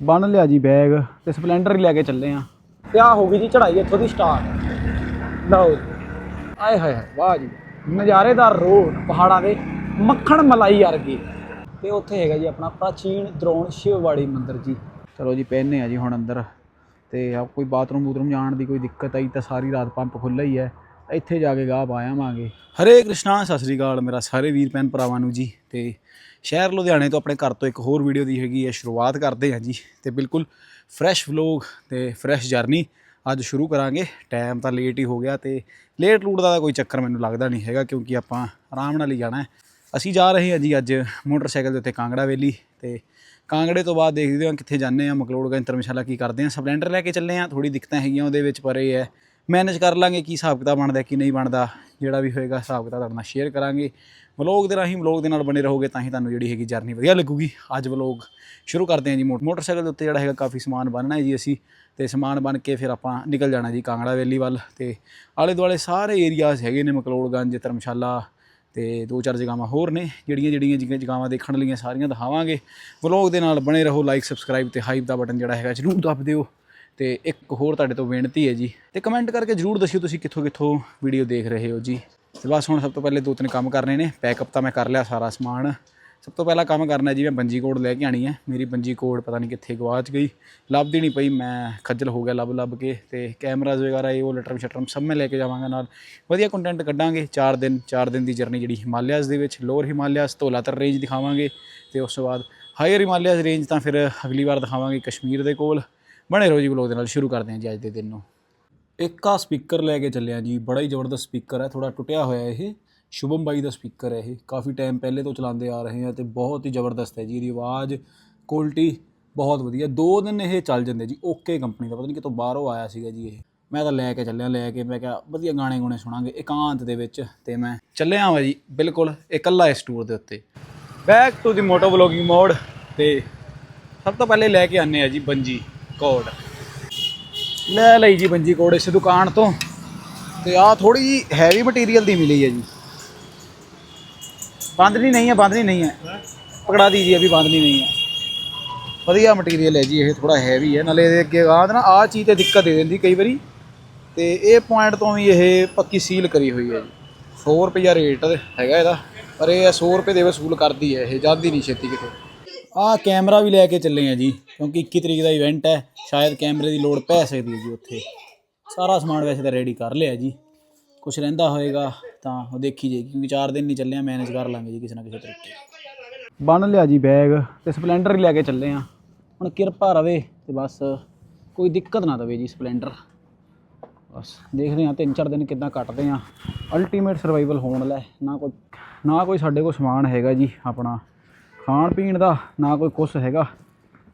ਬੰਨ ਲਿਆ ਜੀ ਬੈਗ ਤੇ ਸਪਲੈਂਡਰ ਹੀ ਲੈ ਕੇ ਚੱਲੇ ਆ। ਤੇ ਆ ਹੋ ਗਈ ਜੀ ਚੜਾਈ ਇੱਥੋਂ ਦੀ ਸਟਾਰਟ ਲਓ। ਆਏ ਹਾਏ ਹਾਏ ਵਾਹ ਜੀ। ਨਜ਼ਾਰੇਦਾਰ ਰੋਡ ਪਹਾੜਾਂ ਦੇ ਮੱਖਣ ਮਲਾਈ ਵਰਗੀ। ਤੇ ਉੱਥੇ ਹੈਗਾ ਜੀ ਆਪਣਾ ਪ੍ਰਾਚੀਨ ਦਰੋਣ ਸ਼ਿਵਵਾੜੀ ਮੰਦਿਰ ਜੀ। ਚਲੋ ਜੀ ਪਹਿਨੇ ਆ ਜੀ ਹੁਣ ਅੰਦਰ। ਤੇ ਆ ਕੋਈ ਬਾਥਰੂਮ ਬੂਥਰੂਮ ਜਾਣ ਦੀ ਕੋਈ ਦਿੱਕਤ ਆਈ ਤਾਂ ਸਾਰੀ ਰਾਤ ਪੰਪ ਖੁੱਲ੍ਹਾ ਹੀ ਹੈ। ਇੱਥੇ ਜਾ ਕੇ ਗਾਹ ਪਾਇਆਵਾਂਗੇ ਹਰੇ ਕ੍ਰਿਸ਼ਨਾ ਸਤਿ ਸ੍ਰੀ ਅਕਾਲ ਮੇਰਾ ਸਾਰੇ ਵੀਰ ਭੈਣ ਭਰਾਵਾਂ ਨੂੰ ਜੀ। ਤੇ ਸ਼ਹਿਰ ਲੁਧਿਆਣੇ ਤੋਂ ਆਪਣੇ ਘਰ ਤੋਂ ਇੱਕ ਹੋਰ ਵੀਡੀਓ ਦੀ ਹੈਗੀ ਹੈ, ਸ਼ੁਰੂਆਤ ਕਰਦੇ ਹਾਂ ਜੀ। ਤੇ ਬਿਲਕੁਲ ਫਰੈਸ਼ ਵਲੋਗ ਤੇ ਫਰੈਸ਼ ਜਰਨੀ ਅੱਜ ਸ਼ੁਰੂ ਕਰਾਂਗੇ। ਟਾਈਮ ਤਾਂ ਲੇਟ ਹੀ ਹੋ ਗਿਆ ਤੇ ਲੇਟ ਲੂਟ ਦਾ ਤਾਂ ਕੋਈ ਚੱਕਰ ਮੈਨੂੰ ਲੱਗਦਾ ਨਹੀਂ ਹੈਗਾ ਕਿਉਂਕਿ ਆਪਾਂ ਆਰਾਮ ਨਾਲ ਹੀ ਜਾਣਾ ਹੈ। ਅਸੀਂ ਜਾ ਰਹੇ ਹਾਂ ਜੀ ਅੱਜ ਮੋਟਰਸਾਈਕਲ ਦੇ ਉੱਤੇ ਕਾਂਗੜਾ ਵੇਲੀ ਤੇ ਕਾਂਗੜੇ ਤੋਂ ਬਾਅਦ ਦੇਖਦੇ ਹਾਂ ਕਿੱਥੇ ਜਾਂਦੇ ਹਾਂ। ਮਕਲੋੜਗੰਜ ਧਰਮਸ਼ਾਲਾ ਕੀ ਕਰਦੇ ਹਾਂ। ਸਪਲੈਂਡਰ ਲੈ ਕੇ ਚੱਲੇ ਹਾਂ। ਥੋੜੀ ਦਿੱਕਤਾਂ ਹੈਗੀਆਂ ਉਹਦੇ ਵਿੱਚ, ਪਰ ਇਹ ਹੈ ਮੈਨੇਜ ਕਰ ਲਾਂਗੇ ਕੀ ਹਿਸਾਬ ਕਿਤਾਬ ਬਣਦਾ, ਕੀ ਨਹੀਂ ਬਣਦਾ, ਜਿਹੜਾ ਵੀ ਹੋਏਗਾ ਹਿਸਾਬ ਕਿਤਾਬ ਤੁਹਾਡੇ ਨਾਲ ਸ਼ੇਅਰ ਕਰਾਂਗੇ। ਵਲੋਗ ਦੇ ਰਾਹੀਂ ਵਲੋਗ ਦੇ ਨਾਲ ਬਣੇ ਰਹੋਗੇ ਤਾਂ ਹੀ ਤੁਹਾਨੂੰ ਜਿਹੜੀ ਹੈਗੀ ਜਰਨੀ ਵਧੀਆ ਲੱਗੂਗੀ। ਅੱਜ ਵਲੋਗ ਸ਼ੁਰੂ ਕਰਦੇ ਹਾਂ ਜੀ ਮੋਟ- ਮੋਟਰਸਾਈਕਲ ਦੇ ਉੱਤੇ ਜਿਹੜਾ ਹੈਗਾ ਕਾਫੀ ਸਮਾਨ ਬੰਨਣਾ ਹੈ ਜੀ ਅਸੀਂ। ਤੇ ਸਮਾਨ ਬਣ ਕੇ ਫਿਰ ਆਪਾਂ ਨਿਕਲ ਜਾਣਾ ਜੀ ਕਾਂਗੜਾ ਵੈਲੀ ਵੱਲ। ਤੇ ਆਲੇ ਦੁਆਲੇ ਸਾਰੇ ਏਰੀਆਜ਼ ਹੈਗੇ ਨੇ, ਮਕਲੋੜਗੰਜ, ਧਰਮਸ਼ਾਲਾ ਤੇ ਦੋ ਚਾਰ ਜਗ੍ਹਾਵਾਂ ਹੋਰ ਨੇ, ਜਿਹੜੀਆਂ ਜਿਹੜੀਆਂ ਜਿਹੀਆਂ ਜਗ੍ਹਾਵਾਂ ਦੇਖਣ ਲਈਆਂ ਸਾਰੀਆਂ ਦਿਖਾਵਾਂਗੇ। ਵਲੋਗ ਦੇ ਨਾਲ ਬਣੇ ਰਹੋ ਲਾਈਕ ਸਬਸਕ੍ਰਾਈਬ ਤੇ ਹਾਈਪ ਦਾ ਬਟਨ ਜਿਹੜਾ ਹੈਗਾ ਜਰੂਰ ਦਬ ਦਿਓ। ਤੇ ਇੱਕ ਹੋਰ ਤੁਹਾਡੇ ਤੋਂ ਬੇਨਤੀ ਹੈ ਜੀ। ਤੇ ਕਮੈਂਟ ਕਰਕੇ ਜਰੂਰ ਦੱਸਿਓ ਤੁਸੀਂ ਕਿੱਥੋਂ ਕਿੱਥੋਂ ਵੀਡੀਓ ਦੇਖ ਰਹੇ ਹੋ ਜੀ। ਤੇ ਬਸ ਹੁਣ ਸਭ ਤੋਂ ਪਹਿਲੇ ਦੋ ਤਿੰਨ ਕੰਮ ਕਰਨੇ ਨੇ। ਪੈਕਅਪ ਤਾਂ ਮੈਂ ਕਰ ਲਿਆ ਸਾਰਾ ਸਮਾਨ। ਸਭ ਤੋਂ ਪਹਿਲਾ ਕੰਮ ਕਰਨਾ ਜੀ, ਮੈਂ ਬੰਜੀ ਕੋਡ ਲੈ ਕੇ ਆਣੀ ਹੈ। ਮੇਰੀ ਬੰਜੀ ਕੋਡ ਪਤਾ ਨਹੀਂ ਕਿੱਥੇ ਗਵਾਚ ਗਈ। ਲੱਭਦੀ ਨਹੀਂ ਪਈ, ਮੈਂ ਖੱਜਲ ਹੋ ਗਿਆ ਲੱਭ ਲੱਭ ਕੇ। ਤੇ ਕੈਮਰਾਜ਼ ਵਗੈਰਾ, ਇਹ ਉਹ ਲਟਰਮ ਸ਼ਟਰਮ ਸਭ ਮੈਂ ਲੈ ਕੇ ਜਾਵਾਂਗਾ ਨਾਲ। ਵਧੀਆ ਕੰਟੈਂਟ ਕੱਢਾਂਗੇ। 4 ਦਿਨ 4 ਦਿਨ ਦੀ ਜਰਨੀ ਜਿਹੜੀ ਹਿਮਾਲਿਆਜ਼ ਦੇ ਵਿੱਚ ਲੋਅਰ ਹਿਮਾਲਿਆਸ ਤੋਂ ਲਾਤਰ ਰੇਂਜ ਦਿਖਾਵਾਂਗੇ। ਤੇ ਉਸ ਤੋਂ ਬਾਅਦ ਹਾਇਰ ਹਿਮਾਲਿਆਜ਼ ਰੇਂਜ ਤਾਂ ਫਿਰ ਅਗਲੀ ਵਾਰ ਦਿਖਾਵਾਂਗੇ ਕਸ਼ਮੀਰ ਦੇ ਕੋਲ। ਬਣੇ ਰਹੋ ਜੀ ਵਲੋਗ ਦੇ ਨਾਲ, ਸ਼ੁਰੂ ਕਰਦੇ ਹਾਂ ਜੀ ਅੱਜ ਦੇ ਦਿਨ ਨੂੰ। ਇੱਕ ਆ ਸਪੀਕਰ ਲੈ ਕੇ ਚੱਲਿਆ ਜੀ, ਬੜਾ ਹੀ ਜ਼ਬਰਦਸਤ ਸਪੀਕਰ ਹੈ ਥੋੜਾ ਟੁੱਟਿਆ ਹੋਇਆ ਇਹ। ਸ਼ੁਭਮ ਬਾਈ ਦਾ ਸਪੀਕਰ ਹੈ ਇਹ, ਕਾਫੀ ਟਾਈਮ ਪਹਿਲੇ ਤੋਂ ਚਲਾਉਂਦੇ ਆ ਰਹੇ ਆ ਤੇ ਬਹੁਤ ਹੀ ਜ਼ਬਰਦਸਤ ਹੈ ਜੀ, ਇਹਦੀ ਆਵਾਜ਼ ਕੁਆਲਿਟੀ ਬਹੁਤ ਵਧੀਆ। ਦੋ ਦਿਨ ਇਹ ਚੱਲ ਜਾਂਦੇ ਜੀ ਓਕੇ ਕੰਪਨੀ ਦਾ, ਪਤਾ ਨਹੀਂ ਕਿਤੋਂ ਬਾਹਰੋਂ ਆਇਆ ਸੀਗਾ ਜੀ ਇਹ। ਮੈਂ ਤਾਂ ਲੈ ਕੇ ਚੱਲਿਆ, ਲੈ ਕੇ ਮੈਂ ਕਿਹਾ ਵਧੀਆ ਗਾਣੇ ਗੁਣੇ ਸੁਣਾਂਗੇ, ਇਕਾਂਤ ਦੇ ਵਿੱਚ ਤੇ ਮੈਂ ਚੱਲਿਆ ਵਾਂ ਜੀ, ਬਿਲਕੁਲ ਇਕੱਲਾ ਇਸ ਟੂਰ ਦੇ ਉੱਤੇ। Back to the moto vlogging mode ਤੇ ਸਭ ਤੋਂ ਪਹਿਲੇ ਲੈ ਕੇ ਆਨੇ ਆ ਜੀ, ਬੰਜੀ। ਕੋਡ। ਲੈ ਲਈ ਜੀ ਬੰਜੀ ਕੋਡ ਇਸ ਦੁਕਾਨ ਤੋਂ। ਤੇ ਆ ਥੋੜੀ ਜੀ ਹੈਵੀ ਮਟੀਰੀਅਲ ਦੀ ਮਿਲੀ ਹੈ ਜੀ। ਬਾਂਧਣੀ ਨਹੀਂ ਹੈ ਬਾਂਧਣੀ ਨਹੀਂ ਹੈ। ਪਕੜਾ ਦੀਜੀ ਅਭੀ ਬਾਂਧਣੀ ਨਹੀਂ ਹੈ। ਵਧੀਆ ਮਟੀਰੀਅਲ ਹੈ ਜੀ, ਇਹ ਥੋੜਾ ਹੈਵੀ ਹੈ। ਨਾਲੇ ਇਹਦੇ ਅੱਗੇ ਆਹ ਨਾ ਆ ਚੀਜ਼ ਤੇ ਦਿੱਕਤ ਦੇ ਦਿੰਦੀ ਕਈ ਵਾਰੀ। ਤੇ ਇਹ ਪੁਆਇੰਟ ਤੋਂ ਵੀ ਇਹ ਪੱਕੀ ਸੀਲ ਕਰੀ ਹੋਈ ਹੈ ਜੀ। 100 ਰੁਪਿਆ ਰੇਟ ਹੈਗਾ ਇਹਦਾ। ਪਰ ਇਹ 100 ਰੁਪਏ ਦੇ ਵਸੂਲ ਕਰਦੀ ਹੈ, ਇਹ ਜਾਂਦੀ ਨਹੀਂ ਛੇਤੀ ਕਿਤੇ। ਆਹ ਕੈਮਰਾ ਵੀ ਲੈ ਕੇ ਚੱਲੇ ਆ ਜੀ, ਕਿਉਂਕਿ 21 ਤਰੀਕ ਦਾ ਇਵੈਂਟ ਹੈ, ਸ਼ਾਇਦ ਕੈਮਰੇ ਦੀ ਲੋੜ ਪੈ ਸਕਦੀ ਹੈ ਜੀ ਉੱਥੇ। ਸਾਰਾ ਸਮਾਨ ਵੈਸੇ ਤਾਂ ਰੈਡੀ ਕਰ ਲਿਆ ਜੀ। ਕੁਝ ਰਹਿੰਦਾ ਹੋਏਗਾ ਤਾਂ ਉਹ ਦੇਖੀ ਜਾਏਗੀ, ਕਿਉਂਕਿ 4 ਦਿਨ ਨਹੀਂ ਚੱਲੇ ਆ ਮੈਨੇਜ ਕਰ ਲਾਂਗੇ ਜੀ ਕਿਸੇ ਨਾ ਕਿਸੇ ਤਰੀਕੇ ਬੰਨ ਲਿਆ ਜੀ ਬੈਗ ਤੇ ਸਪਲੈਂਡਰ ਹੀ ਲੈ ਕੇ ਚੱਲੇ ਆ। ਹੁਣ ਕਿਰਪਾ ਰਵੇ ਤੇ ਬਸ ਕੋਈ ਦਿੱਕਤ ਨਾ ਦਵੇ ਜੀ ਸਪਲੈਂਡਰ ਬਸ ਦੇਖਦੇ ਹਾਂ ਤਿੰਨ ਚਾਰ ਦਿਨ ਕਿੱਦਾਂ ਕੱਟਦੇ ਆ ਅਲਟੀਮੇਟ ਸਰਵਾਈਵਲ ਹੋਣ ਲੈ ਨਾ ਕੋਈ ਨਾ ਕੋਈ ਸਾਡੇ ਕੋਲ ਸਮਾਨ ਹੈਗਾ ਜੀ ਆਪਣਾ। ਖਾਣ ਪੀਣ ਦਾ ਨਾ ਕੋਈ ਕੁਛ ਹੈਗਾ।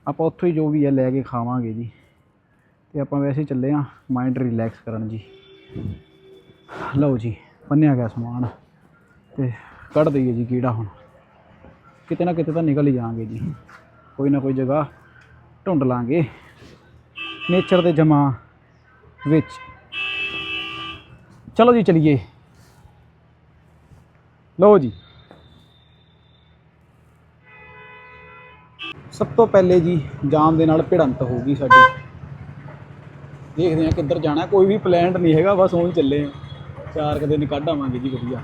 ਆਪਾਂ ਉੱਥੋਂ ਹੀ ਜੋ ਵੀ ਹੈ ਲੈ ਕੇ ਖਾਵਾਂਗੇ ਜੀ। ਤੇ ਆਪਾਂ ਵੈਸੇ ਚੱਲੇ ਆ ਮਾਈਂਡ ਰਿਲੈਕਸ ਕਰਨ ਜੀ। ਲਓ ਜੀ, ਬੰਨਿਆ ਗਿਆ ਸਮਾਨ। ਤੇ ਕੱਢ ਦਈਏ ਜੀ ਕੀੜਾ ਹੁਣ। ਕਿਤੇ ਨਾ ਕਿਤੇ ਤਾਂ ਨਿਕਲ ਹੀ ਜਾਵਾਂਗੇ ਜੀ। ਕੋਈ ਨਾ ਕੋਈ ਜਗ੍ਹਾ ਢੁੰਡ ਲਾਂਗੇ। ਨੇਚਰ ਦੇ ਜਮਾ ਵਿੱਚ। ਚਲੋ ਜੀ, ਚਲੀਏ। ਲਓ ਜੀ। ਸਭ ਤੋਂ ਪਹਿਲੇ ਜੀ ਜਾਮ ਦੇ ਨਾਲ ਭਿੜੰਤ ਹੋਊਗੀ ਗਈ ਸਾਡੀ। ਦੇਖਦੇ ਹਾਂ ਕਿੱਧਰ ਜਾਣਾ। ਕੋਈ ਵੀ ਪਲਾਨ ਨਹੀਂ ਹੈਗਾ, ਬਸ ਉਹੀ ਚੱਲੇ ਹਾਂ। ਚਾਰ ਕੁ ਦਿਨ ਕੱਢ ਆਵਾਂਗੇ ਜੀ ਵਧੀਆ।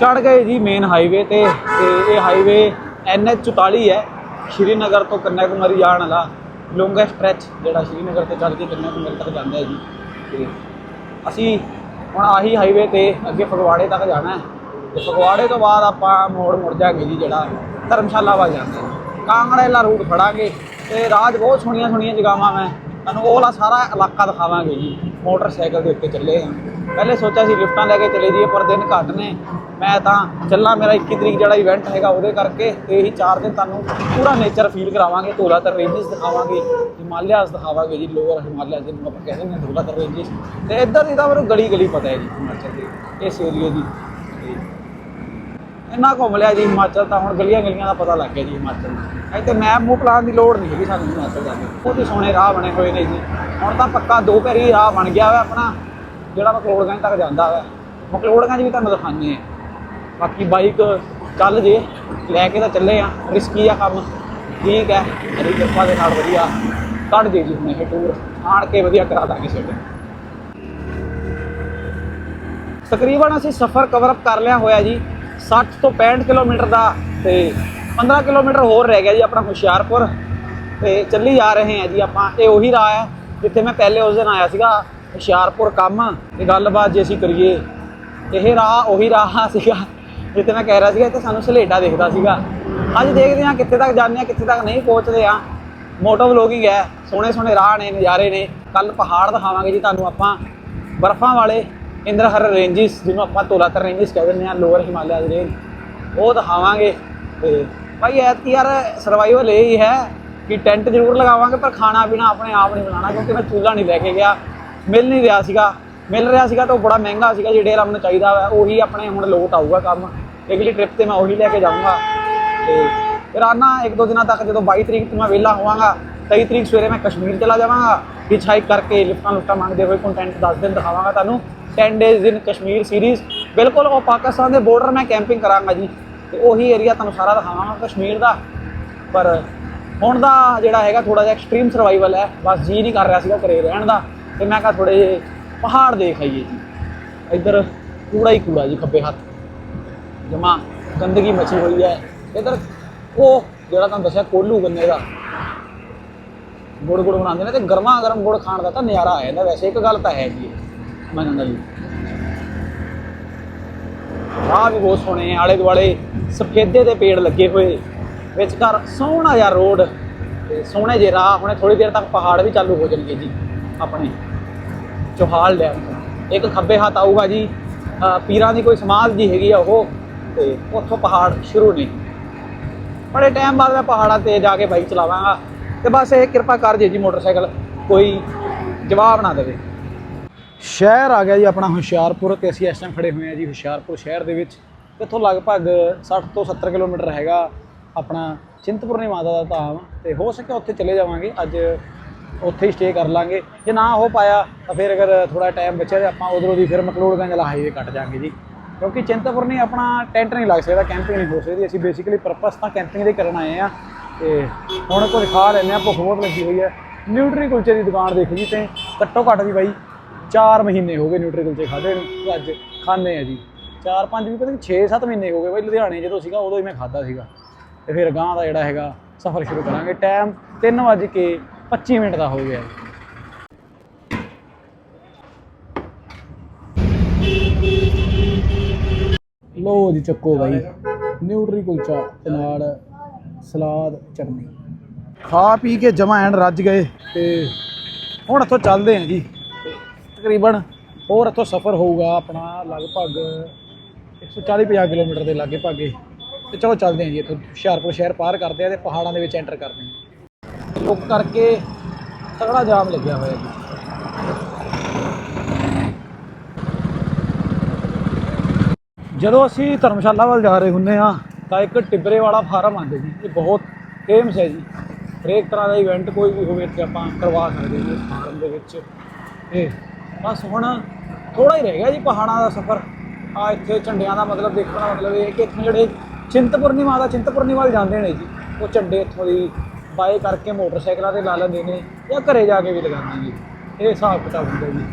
ਚੜ ਗਏ ਜੀ ਮੇਨ ਹਾਈਵੇ ਤੇ ਤੇ ਇਹ ਹਾਈਵੇ NH 44 ਹੈ। ਸ਼੍ਰੀਨਗਰ ਤੋਂ ਕੰਨਿਆਕੁਮਾਰੀ ਜਾਣ ਵਾਲਾ ਲੌਂਗੈਸਟ ਸਟ੍ਰੈਚ ਜਿਹੜਾ ਸ਼੍ਰੀਨਗਰ ਤੋਂ ਚੱਲ ਕੇ ਕੰਨਿਆਕੁਮਾਰੀ ਤੱਕ ਜਾਂਦਾ ਹੈ ਜੀ। ਤੇ ਅਸੀਂ ਹੁਣ ਆਹੀ ਹਾਈਵੇ ਤੇ ਅੱਗੇ ਫਗਵਾੜੇ ਤੱਕ ਜਾਣਾ ਹੈ। ਤੇ ਫਗਵਾੜੇ ਤੋਂ ਬਾਅਦ ਆਪਾਂ ਮੋੜ ਮੁੜ ਜਾਾਂਗੇ ਜੀ ਜਿਹੜਾ ਧਰਮਸ਼ਾਲਾ ਵੱਲ ਜਾਂਦਾ ਹੈ। ਕਾਂਗੜਾ ਵਾਲਾ ਰੂਟ ਫੜਾਂਗੇ ਤੇ ਰਾਜ ਬਹੁਤ ਸੋਹਣੀਆਂ ਸੋਹਣੀਆਂ ਜਗ੍ਹਾਵਾਂ ਮੈਂ। ਤੁਹਾਨੂੰ ਉਹ ਵਾਲਾ ਸਾਰਾ ਇਲਾਕਾ ਦਿਖਾਵਾਂਗੇ ਜੀ। ਮੋਟਰਸਾਈਕਲ ਦੇ ਉੱਤੇ ਚੱਲੇ ਹਾਂ ਪਹਿਲੇ ਸੋਚਿਆ ਸੀ ਲਿਫਟਾਂ ਲੈ ਕੇ ਚਲੇ ਜਾਈਏ, ਪਰ ਦਿਨ ਘੱਟ ਨੇ। ਮੈਂ ਤਾਂ ਚੱਲਾਂ, ਮੇਰਾ 21 ਤਰੀਕ ਜਿਹੜਾ ਇਵੈਂਟ ਹੈਗਾ ਉਹਦੇ ਕਰਕੇ ਤੇ ਇਹੀ 4 ਦਿਨ ਤੁਹਾਨੂੰ ਪੂਰਾ ਨੇਚਰ ਫੀਲ ਕਰਾਵਾਂਗੇ ਧੌਲਾਤਰ ਰੇਂਜਸ ਦਿਖਾਵਾਂਗੇ ਹਿਮਾਲਿਆਸ ਦਿਖਾਵਾਂਗੇ ਜੀ ਲੋਅਰ ਹਿਮਾਲਿਆ ਜਿਹਨੂੰ ਆਪਾਂ ਕਹਿੰਦੇ ਨੇ ਧੌਲਾਤਰ ਰੇਂਜਸ ਤੇ ਇੱਧਰ ਦੀ ਤਾਂ ਮੈਨੂੰ ਗਲੀ ਗਲੀ ਪਤਾ ਹੈ ਜੀ, ਹਿਮਾਚਲ ਦੇ ਇਸ ਏਰੀਆ ਦੀ। ਇੰਨਾ ਘੁੰਮ ਲਿਆ ਜੀ ਹਿਮਾਚਲ ਤਾਂ ਹੁਣ ਗਲੀਆਂ ਗਲੀਆਂ ਦਾ ਪਤਾ ਲੱਗ ਗਿਆ ਜੀ ਹਿਮਾਚਲ ਦਾ ਇੱਥੇ ਮੈਪ ਮੂਹ ਲਾਉਣ ਦੀ ਲੋੜ ਨਹੀਂ ਹੈਗੀ ਸਾਨੂੰ ਹਿਮਾਚਲ ਦਾ ਬਹੁਤ ਹੀ ਸੋਹਣੇ ਰਾਹ ਬਣੇ ਹੋਏ ਨੇ ਜੀ। ਹੁਣ ਤਾਂ ਪੱਕਾ ਦੋ ਪੈਰੀ ਰਾਹ ਬਣ ਗਿਆ ਵਾ ਆਪਣਾ, ਜਿਹੜਾ ਮਕਲੋੜਗੰਜ ਤੱਕ ਜਾਂਦਾ ਵਾ। ਮਕਲੋੜਗੰਜ ਵੀ ਤੁਹਾਨੂੰ ਦਿਖਾਉਂਦੇ ਆ ਬਾਕੀ ਬਾਈਕ ਚੱਲ ਜੇ, ਲੈ ਕੇ ਤਾਂ ਚੱਲੇ ਆ ਰਿਸਕੀ ਆ ਕੰਮ। ਠੀਕ ਹੈ ਮੇਰੀ ਕਿਰਪਾ ਦੇ ਨਾਲ ਵਧੀਆ। ਕੱਢ ਦੇ ਜੀ ਹੁਣ ਇਹ ਟੂਰ ਆਣ ਕੇ ਵਧੀਆ ਕਰਾ ਦਾਂਗੇ ਸੈਟ ਤਕਰੀਬਨ ਅਸੀਂ ਸਫ਼ਰ ਕਵਰ ਅਪ ਕਰ ਲਿਆ ਹੋਇਆ ਜੀ। 60 ਤੋਂ 65 ਕਿਲੋਮੀਟਰ ਦਾ ਤੇ 15 ਕਿਲੋਮੀਟਰ ਹੋਰ ਰਹਿ ਗਿਆ ਜੀ ਆਪਣਾ ਹੁਸ਼ਿਆਰਪੁਰ। ਤੇ ਚੱਲੀ ਜਾ ਰਹੇ ਹਾਂ ਜੀ ਆਪਾਂ। ਇਹ ਉਹੀ ਰਾਹ ਹੈ ਜਿੱਥੇ ਮੈਂ ਪਹਿਲੇ ਉਸ ਦਿਨ ਆਇਆ ਸੀਗਾ, ਹੁਸ਼ਿਆਰਪੁਰ ਕੰਮ। ਤੇ ਗੱਲਬਾਤ ਜੇ ਅਸੀਂ ਕਰੀਏ, ਇਹ ਰਾਹ ਉਹੀ ਰਾਹ ਸੀਗਾ ਜਿੱਥੇ ਮੈਂ ਕਹਿ ਰਿਹਾ ਸੀਗਾ, ਇੱਥੇ ਸਾਨੂੰ ਸਲੇਡਾ ਦਿਖਦਾ ਸੀਗਾ। ਅੱਜ ਦੇਖਦੇ ਹਾਂ ਕਿੱਥੇ ਤੱਕ ਜਾਂਦੇ ਹਾਂ, ਕਿੱਥੇ ਤੱਕ ਨਹੀਂ ਪਹੁੰਚਦੇ ਆ ਮੋਟੋ ਵਲੋਗਿੰਗ ਹੈ ਸੋਹਣੇ ਸੋਹਣੇ ਰਾਹ ਨੇ, ਨਜ਼ਾਰੇ ਨੇ। ਕੱਲ ਪਹਾੜ ਦਿਖਾਵਾਂਗੇ ਜੀ ਤੁਹਾਨੂੰ ਆਪਾਂ। ਬਰਫਾਂ ਵਾਲੇ ਇੰਦਰ ਹਰ ਰੇਂਜਸ ਜਿਹਨੂੰ ਆਪਾਂ ਤੋਲਾਤਰ ਰੇਂਜਸ ਕਹਿ ਦਿੰਦੇ ਆ ਲੋਅਰ ਹਿਮਾਲਿਆ ਦੇ ਰੇਂਜ ਉਹ ਦਿਖਾਵਾਂਗੇ। ਤੇ ਭਾਈ ਐਤਕੀ ਯਾਰ ਸਰਵਾਈਵਲ ਇਹ ਹੀ ਹੈ ਕਿ ਟੈਂਟ ਜ਼ਰੂਰ ਲਗਾਵਾਂਗੇ, ਪਰ ਖਾਣਾ ਪੀਣਾ ਆਪਣੇ ਆਪ ਨਹੀਂ ਬਣਾਉਣਾ, ਕਿਉਂਕਿ ਮੈਂ ਚੂਲਾ ਨਹੀਂ ਲੈ ਕੇ ਗਿਆ। ਮਿਲ ਨਹੀਂ ਰਿਹਾ ਸੀਗਾ। ਮਿਲ ਰਿਹਾ ਸੀਗਾ ਤਾਂ ਉਹ ਬੜਾ ਮਹਿੰਗਾ ਸੀਗਾ, ਜਿਹੜੇ ਰਮ ਨੂੰ ਚਾਹੀਦਾ ਵਾ, ਉਹੀ ਆਪਣੇ ਹੁਣ ਲੋਟ ਆਊਗਾ ਕੰਮ। ਅਗਲੀ ਟ੍ਰਿਪ ਤੇ ਮੈਂ ਉਹੀ ਲੈ ਕੇ ਜਾਊਂਗਾ। ਤੇ ਫਿਰ ਆਨਾ ਇੱਕ ਦੋ ਦਿਨਾਂ ਤੱਕ, ਜਦੋਂ 22 ਤਰੀਕ ਤੋਂ ਮੈਂ ਵਿਹਲਾ ਹੋਵਾਂਗਾ 23 ਤਰੀਕ ਸਵੇਰੇ ਮੈਂ ਕਸ਼ਮੀਰ ਚਲਾ ਜਾਵਾਂਗਾ। ਹਿਚ ਹਾਈਕ ਕਰਕੇ ਲਿਫਟਾਂ ਲੁਫਟਾਂ ਮੰਗਦੇ ਹੋਏ ਕੰਟੈਂਟ 10 ਦਿਨ ਦਿਖਾਵਾਂਗਾ ਤੁਹਾਨੂੰ। 10 ਡੇਜ਼ ਇਨ ਕਸ਼ਮੀਰ ਸੀਰੀਜ਼ ਬਿਲਕੁਲ ਉਹ ਪਾਕਿਸਤਾਨ ਦੇ ਬਾਰਡਰ ਮੈਂ ਕੈਂਪਿੰਗ ਕਰਾਂਗਾ ਜੀ। ਤੇ ਉਹੀ ਏਰੀਆ ਤੁਹਾਨੂੰ ਸਾਰਾ ਦਿਖਾਵਾਂਗਾ ਕਸ਼ਮੀਰ ਦਾ। ਪਰ ਹੁਣ ਦਾ ਜਿਹੜਾ ਹੈਗਾ ਥੋੜਾ ਜਿਹਾ ਐਕਸਟ੍ਰੀਮ ਸਰਵਾਈਵਲ ਹੈ। ਬਸ ਜੀ ਨਹੀਂ ਕਰ ਰਿਹਾ ਸੀਗਾ ਘਰੇ ਰਹਿਣ ਦਾ। ਤੇ ਮੈਂ ਕਿਹਾ ਥੋੜੇ ਜਿਹੇ ਪਹਾੜ ਦੇਖ ਆਈਏ ਜੀ। ਇੱਧਰ ਕੂੜਾ ਹੀ ਕੂੜਾ ਜੀ, ਖੱਬੇ ਹੱਥ। ਜਮਾ ਗੰਦਗੀ ਮਚੀ ਹੋਈ ਹੈ। ਇੱਧਰ ਉਹ ਜਿਹੜਾ ਤੁਹਾਨੂੰ ਦੱਸਿਆ ਕੋਲੂ ਗੰਨੇ ਦਾ। ਗੁੜ ਗੁੜ ਬਣਾਉਂਦੇ ਨੇ ਤੇ ਗਰਮਾ ਗਰਮ ਗੁੜ ਖਾਣ ਦਾ ਤਾਂ ਨਜ਼ਾਰਾ ਆ ਜਾਂਦਾ ਵੈਸੇ ਇੱਕ ਗੱਲ ਤਾਂ ਹੈ ਜੀ। ਮੰਨਣ ਵਾਲੀ ਰਾਹ ਵੀ ਬਹੁਤ ਸੋਹਣੇ ਆਲੇ ਦੁਆਲੇ ਸਫੇਦੇ ਦੇ ਪੇੜ ਲੱਗੇ ਹੋਏ। ਵਿਚਕਾਰ ਸੋਹਣਾ ਜਿਹਾ ਰੋਡ ਤੇ ਸੋਹਣੇ ਜਿਹੇ ਰਾਹ, ਹੁਣੇ ਥੋੜੀ ਦੇਰ ਤੱਕ ਪਹਾੜ ਵੀ ਚਾਲੂ ਹੋ ਜਾਣਗੇ ਜੀ, ਆਪਣੇ। ਚੋਹਾਲ ਡੈਮ ਤੋਂ ਇੱਕ ਖੱਬੇ ਹੱਥ ਆਊਗਾ ਜੀ ਪੀਰਾਂ ਦੀ ਕੋਈ ਸਮਾਧ ਜੀ ਹੈਗੀ ਆ ਉਹ, ਤੇ ਉੱਥੋਂ ਪਹਾੜ ਸ਼ੁਰੂ ਨੇ। ਬੜੇ ਟਾਈਮ ਬਾਅਦ ਮੈਂ ਪਹਾੜਾਂ ਤੇ ਜਾ ਕੇ ਬਾਈਕ ਚਲਾਵਾਂਗਾ। ਤੇ ਬਸ ਇਹ ਕਿਰਪਾ ਕਰ ਜੇ ਜੀ ਮੋਟਰਸਾਈਕਲ, ਕੋਈ ਜਵਾਬ ਨਾ ਦੇਵੇ। ਸ਼ਹਿਰ ਆ ਗਿਆ ਜੀ ਆਪਣਾ ਹੁਸ਼ਿਆਰਪੁਰ ਤੇ ਅਸੀਂ ਇਸ ਟਾਈਮ ਖੜੇ ਹੋਏ ਹਾਂ ਜੀ ਹੁਸ਼ਿਆਰਪੁਰ ਸ਼ਹਿਰ ਦੇ ਵਿੱਚ। ਇੱਥੋਂ ਲਗਭਗ 60 ਤੋਂ 70 ਕਿਲੋਮੀਟਰ ਹੈਗਾ ਆਪਣਾ ਚਿੰਤਪੁਰਨੀ ਮਾਤਾ ਦਾ ਧਾਮ ਤੇ ਹੋ ਸਕੇ ਉੱਥੇ ਚਲੇ ਜਾਵਾਂਗੇ, ਅੱਜ ਉੱਥੇ ਹੀ ਸਟੇ ਕਰ ਲਾਂਗੇ। ਜੇ ਨਾ ਹੋ ਪਾਇਆ ਤਾਂ ਫਿਰ ਅਗਰ ਥੋੜਾ ਟਾਈਮ ਬਚਿਆ ਤੇ ਆਪਾਂ ਉਧਰੋਂ ਦੀ ਫਿਰ ਮਕਲੋੜਗੰਜ ਵਾਲਾ ਹਾਈਵੇ ਕੱਟ ਜਾਾਂਗੇ ਜੀ। ਕਿਉਂਕਿ ਚਿੰਤਪੁਰਨੀ ਆਪਣਾ ਟੈਂਟ ਨਹੀਂ ਲੱਗ ਸਕਦਾ ਕੈਂਪਿੰਗ ਨਹੀਂ ਹੋ ਸਕਦੀ। ਅਸੀਂ ਬੇਸਿਕਲੀ ਪਰਪਸ ਤਾਂ ਕੈਂਪਿੰਗ ਦੇ ਕਰਨ ਆਏ ਆ ਤੇ ਹੁਣ ਕੁਝ ਖਾ ਲੈਂਦੇ ਆ ਭੁੱਖ ਬਹੁਤ ਲੱਗੀ ਹੋਈ ਹੈ। ਨਿਊਟਰੀ ਕੁਲਚੇ ਦੀ ਦੁਕਾਨ ਦੇਖੀ ਜੀ ਤੇ ਘੱਟੋ ਘੱਟ ਵੀ ਬਾਈ 4 ਮਹੀਨੇ ਹੋ ਗਏ ਨਿਊਟਰੀ ਕੁਲਚੇ ਖਾਦੇ ਨੂੰ ਅੱਜ ਖਾਂਦੇ ਆ ਜੀ। 4 5 ਵੀ ਪਤਾ ਨਹੀਂ 6 7 ਮਹੀਨੇ ਹੋ ਗਏ ਬਈ ਲੁਧਿਆਣੇ ਜਦੋਂ ਸੀਗਾ, ਉਦੋਂ ਹੀ ਮੈਂ ਖਾਦਾ ਸੀਗਾ। ਤੇ ਫਿਰ ਗਾਂ ਦਾ ਜਿਹੜਾ ਹੈਗਾ, ਸਫ਼ਰ ਸ਼ੁਰੂ ਕਰਾਂਗੇ। ਟਾਈਮ 3 ਵਜੇ ਕੇ 25 ਮਿੰਟ ਦਾ ਹੋ ਗਿਆ। ਜੀ ਲੋ ਜੀ ਚੱਕੋ ਬਾਈ ਨਿਊਟਰੀ ਕੁਲਚਾ ਤੇ ਨਾਲ ਸਲਾਦ, ਚਟਨੀ। ਖਾ ਪੀ ਕੇ ਜਮਾ ਐਂਡ ਰੱਜ ਗਏ ਤੇ ਹੁਣ ਇੱਥੋਂ ਚੱਲਦੇ ਹਾਂ ਜੀ। ਤਕਰੀਬਨ ਹੋਰ ਇੱਥੋਂ ਸਫ਼ਰ ਹੋਊਗਾ ਆਪਣਾ ਲਗਭਗ 140 50 ਕਿਲੋਮੀਟਰ ਦੇ ਲਾਗੇ ਭਾਗੇ। ਤੇ ਚਲੋ ਚੱਲਦੇ ਹਾਂ ਜੀ ਇੱਥੋਂ ਹੁਸ਼ਿਆਰਪੁਰ ਸ਼ਹਿਰ ਪਾਰ ਕਰਦੇ ਆ ਤੇ ਪਹਾੜਾਂ ਦੇ ਵਿੱਚ ਐਂਟਰ ਕਰਦੇ ਹਾਂ। ਲੋਕ ਕਰਕੇ ਤਗੜਾ ਜਾਮ ਲੱਗਿਆ ਹੋਇਆ ਜੀ। ਜਦੋਂ ਅਸੀਂ ਧਰਮਸ਼ਾਲਾ ਵੱਲ ਜਾ ਰਹੇ ਹੁੰਨੇ ਆ ਤਾਂ ਇੱਕ ਟਿੱਬਰੇ ਵਾਲਾ ਫਾਰਮ ਆਉਂਦੇ ਜੀ। ਇਹ ਬਹੁਤ ਫੇਮਸ ਹੈ ਜੀ। ਹਰੇਕ ਤਰ੍ਹਾਂ ਦਾ ਇਵੈਂਟ ਕੋਈ ਵੀ ਹੋਵੇ, ਇੱਥੇ ਆਪਾਂ ਕਰਵਾ ਸਕਦੇ ਜੀ ਫਾਰਮ ਦੇ ਵਿੱਚ। ਇਹ ਬਸ ਹੁਣ ਥੋੜਾ ਹੀ ਰਹਿ ਗਿਆ ਜੀ ਪਹਾੜਾਂ ਦਾ ਸਫ਼ਰ। ਆ ਇੱਥੇ ਝੰਡਿਆਂ ਦਾ ਮਤਲਬ ਦੇਖਣ ਦਾ ਮਤਲਬ ਇਹ ਕਿ ਇੱਥੇ ਜਿਹੜੇ ਚਿੰਤਪੁਰਨੀ ਮਾਤਾ, ਚਿੰਤਪੁਰਨੀ ਵੱਲ ਜਾਂਦੇ ਨੇ ਜੀ, ਉਹ ਝੰਡੇ ਇੱਥੋਂ ਦੀ ਬਾਏ ਕਰਕੇ ਮੋਟਰਸਾਈਕਲਾਂ ਤੇ ਲਾ ਲੈਂਦੇ ਨੇ ਜਾਂ ਘਰੇ ਜਾ ਕੇ ਵੀ ਲਗਾਉਂਦੇ ਜੀ। ਇਹ ਹਿਸਾਬ ਕਿਤਾਬ ਹੁੰਦਾ ਜੀ।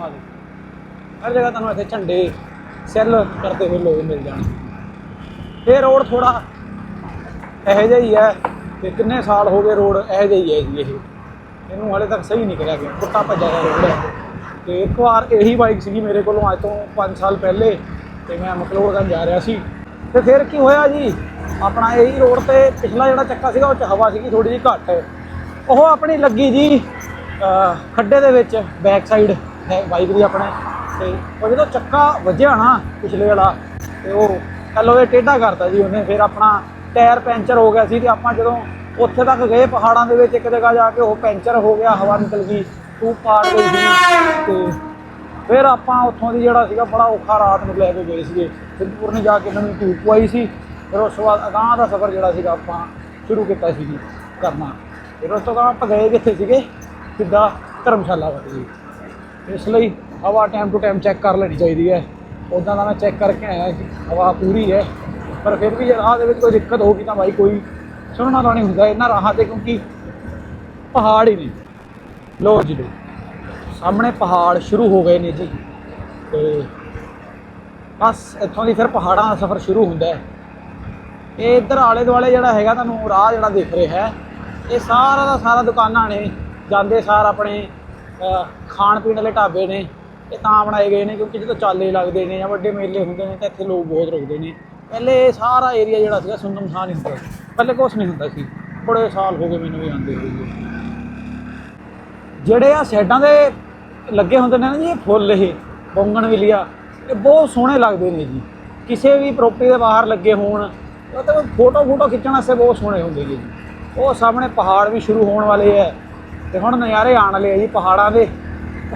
ਆ ਦੇਖੋ ਹਰ ਜਗ੍ਹਾ ਤੁਹਾਨੂੰ ਇੱਥੇ ਝੰਡੇ ਸੈੱਲ ਕਰਦੇ ਹੋਏ ਲੋਕ ਮਿਲ ਜਾਣਗੇ ਇਹ ਰੋਡ ਥੋੜਾ ਇਹੋ ਜਿਹਾ ਹੀ ਹੈ ਤੇ ਕਿੰਨੇ ਸਾਲ ਹੋ ਗਏ ਰੋਡ ਇਹੋ ਜਿਹਾ ਹੀ ਹੈ ਜੀ ਇਹ। ਇਹਨੂੰ ਹਾਲੇ ਤੱਕ ਸਹੀ ਨਹੀਂ ਕਰਿਆ ਗਿਆ। ਟੁੱਟਾ ਭੱਜਾ ਦਾ ਰੋਡ ਹੈ। ਤੇ ਇੱਕ ਵਾਰ ਇਹੀ ਬਾਈਕ ਸੀਗੀ ਮੇਰੇ ਕੋਲੋਂ ਅੱਜ ਤੋਂ 5 ਸਾਲ ਪਹਿਲੇ ਤੇ ਮੈਂ ਮਕਲੋੜਗੰਜ ਜਾ ਰਿਹਾ ਸੀ। ਤੇ ਫਿਰ ਕੀ ਹੋਇਆ ਜੀ? ਆਪਣਾ ਇਹੀ ਰੋਡ ਤੇ ਪਿਛਲਾ ਜਿਹੜਾ ਚੱਕਾ ਸੀਗਾ, ਉਹ ਚ ਹਵਾ ਸੀਗੀ ਥੋੜੀ ਜਿਹੀ ਘੱਟ। ਉਹ ਆਪਣੀ ਲੱਗੀ ਜੀ ਖੱਡੇ ਦੇ ਵਿੱਚ ਬੈਕ ਸਾਈਡ ਬਾਈਕ ਦੀ ਆਪਣੇ। ਤੇ ਉਹ ਜਦੋਂ ਚੱਕਾ ਵੱਜਿਆ ਨਾ ਪਿਛਲੇ ਵਾਲਾ, ਤੇ ਉਹ ਕੱਲੋ ਇਹ ਟੇਢਾ ਕਰਤਾ ਜੀ ਉਹਨੇ। ਫਿਰ ਆਪਣਾ ਟਾਇਰ ਪੈਂਚਰ ਹੋ ਗਿਆ ਸੀ ਤੇ ਆਪਾਂ ਜਦੋਂ ਉੱਥੇ ਤੱਕ ਗਏ ਪਹਾੜਾਂ ਦੇ ਵਿੱਚ, ਇੱਕ ਜਗ੍ਹਾ ਜਾ ਕੇ ਉਹ ਪੈਂਚਰ ਹੋ ਗਿਆ, ਹਵਾ ਨਿਕਲ ਗਈ। ਟੂਬ ਪਾੜ ਗਈ ਸੀ ਤੇ ਫਿਰ ਆਪਾਂ ਉੱਥੋਂ ਦੀ ਜਿਹੜਾ ਸੀਗਾ ਬੜਾ ਔਖਾ ਰਾਤ ਨੂੰ ਲੈ ਕੇ ਗਏ ਸੀਗੇ। ਸਿੰਧਪੁਰ ਨੇ ਜਾ ਕੇ ਮੈਨੂੰ ਟੂਬ ਪਵਾਈ ਸੀ। ਫਿਰ ਉਸ ਤੋਂ ਬਾਅਦ ਅਗਾਂਹ ਦਾ ਸਫ਼ਰ ਜਿਹੜਾ ਸੀਗਾ ਆਪਾਂ ਸ਼ੁਰੂ ਕੀਤਾ ਸੀ ਕਰਨਾ। ਫਿਰ ਉਸ ਤੋਂ ਬਾਅਦ ਆਪਾਂ ਗਏ ਕਿੱਥੇ ਸੀਗੇ? ਸਿੱਧਾ ਧਰਮਸ਼ਾਲਾ ਵੱਲ ਜੀ। ਇਸ ਲਈ ਹਵਾ ਟਾਈਮ ਟੂ ਟਾਈਮ ਚੈੱਕ ਕਰ ਲੈਣੀ ਚਾਹੀਦੀ ਹੈ। ਉਦਾਂ ਦਾ ਮੈਂ ਚੈੱਕ ਕਰਕੇ ਆਇਆ ਸੀ। ਹਵਾ ਪੂਰੀ ਹੈ। ਪਰ ਫਿਰ ਵੀ ਜੇ ਰਾਹ ਦੇ ਵਿੱਚ ਕੋਈ ਦਿੱਕਤ ਹੋਊਗੀ ਤਾਂ ਭਾਈ ਕੋਈ ਸੁਣਨਾ ਤਾਂ ਨਹੀਂ ਹੁੰਦਾ। ਇਹਨਾਂ ਰਾਹਾਂ ਤੇ ਕਿਉਂਕਿ ਪਹਾੜ ਹੀ ਨਹੀਂ ਲੋ ਜੀ ਲੋ ਸਾਹਮਣੇ ਪਹਾੜ ਸ਼ੁਰੂ ਹੋ ਗਏ ਨੇ ਜੀ। ਤੇ ਬਸ ਇੱਥੋਂ ਦੀ ਫਿਰ ਪਹਾੜਾਂ ਦਾ ਸਫ਼ਰ ਸ਼ੁਰੂ ਹੁੰਦਾ ਹੈ। ਇਹ ਇੱਧਰ ਆਲੇ ਦੁਆਲੇ ਜਿਹੜਾ ਹੈਗਾ ਤੁਹਾਨੂੰ ਰਾਹ ਜਿਹੜਾ ਦਿਖ ਰਿਹਾ ਹੈ, ਇਹ ਸਾਰਾ ਦਾ ਸਾਰਾ ਦੁਕਾਨਾਂ ਨੇ, ਜਾਂਦੇ ਸਾਰ ਆਪਣੇ ਖਾਣ ਪੀਣ ਵਾਲੇ ਢਾਬੇ ਨੇ, ਇਹ ਤਾਂ ਬਣਾਏ ਗਏ ਨੇ ਕਿਉਂਕਿ ਜਦੋਂ ਚਾਲੇ ਲੱਗਦੇ ਨੇ ਜਾਂ ਵੱਡੇ ਮੇਲੇ ਹੁੰਦੇ ਨੇ ਤਾਂ ਇੱਥੇ ਲੋਕ ਬਹੁਤ ਰੁਕਦੇ ਨੇ। ਪਹਿਲੇ ਇਹ ਸਾਰਾ ਏਰੀਆ ਜਿਹੜਾ ਸੀਗਾ ਸੁੰਨਮਸਾਨ ਹੀ ਹੁੰਦਾ ਪਹਿਲੇ ਕੁਛ ਨਹੀਂ ਹੁੰਦਾ ਸੀ। ਬੜੇ ਸਾਲ ਹੋ ਗਏ ਮੈਨੂੰ ਵੀ ਆਉਂਦੇ ਹੋਏ। ਜਿਹੜੇ ਆ ਸਾਈਡਾਂ ਦੇ ਲੱਗੇ ਹੁੰਦੇ ਨੇ ਨਾ ਜੀ, ਇਹ ਫੁੱਲ ਇਹ, ਬੌਂਗਣ ਵਿਲੀਆ, ਇਹ ਬਹੁਤ ਸੋਹਣੇ ਲੱਗਦੇ ਨੇ ਜੀ। ਕਿਸੇ ਵੀ ਪ੍ਰੋਪਰਟੀ ਦੇ ਬਾਹਰ ਲੱਗੇ ਹੋਣ ਉਹ ਫੋਟੋ ਫੋਟੋ ਖਿੱਚਣ ਵਾਸਤੇ ਬਹੁਤ ਸੋਹਣੇ ਹੁੰਦੇ ਨੇ ਜੀ। ਉਹ ਸਾਹਮਣੇ ਪਹਾੜ ਵੀ ਸ਼ੁਰੂ ਹੋਣ ਵਾਲੇ ਹੈ ਤੇ ਹੁਣ ਨਜ਼ਾਰੇ ਆਉਣ ਵਾਲੇ ਆ ਜੀ ਪਹਾੜਾਂ ਦੇ।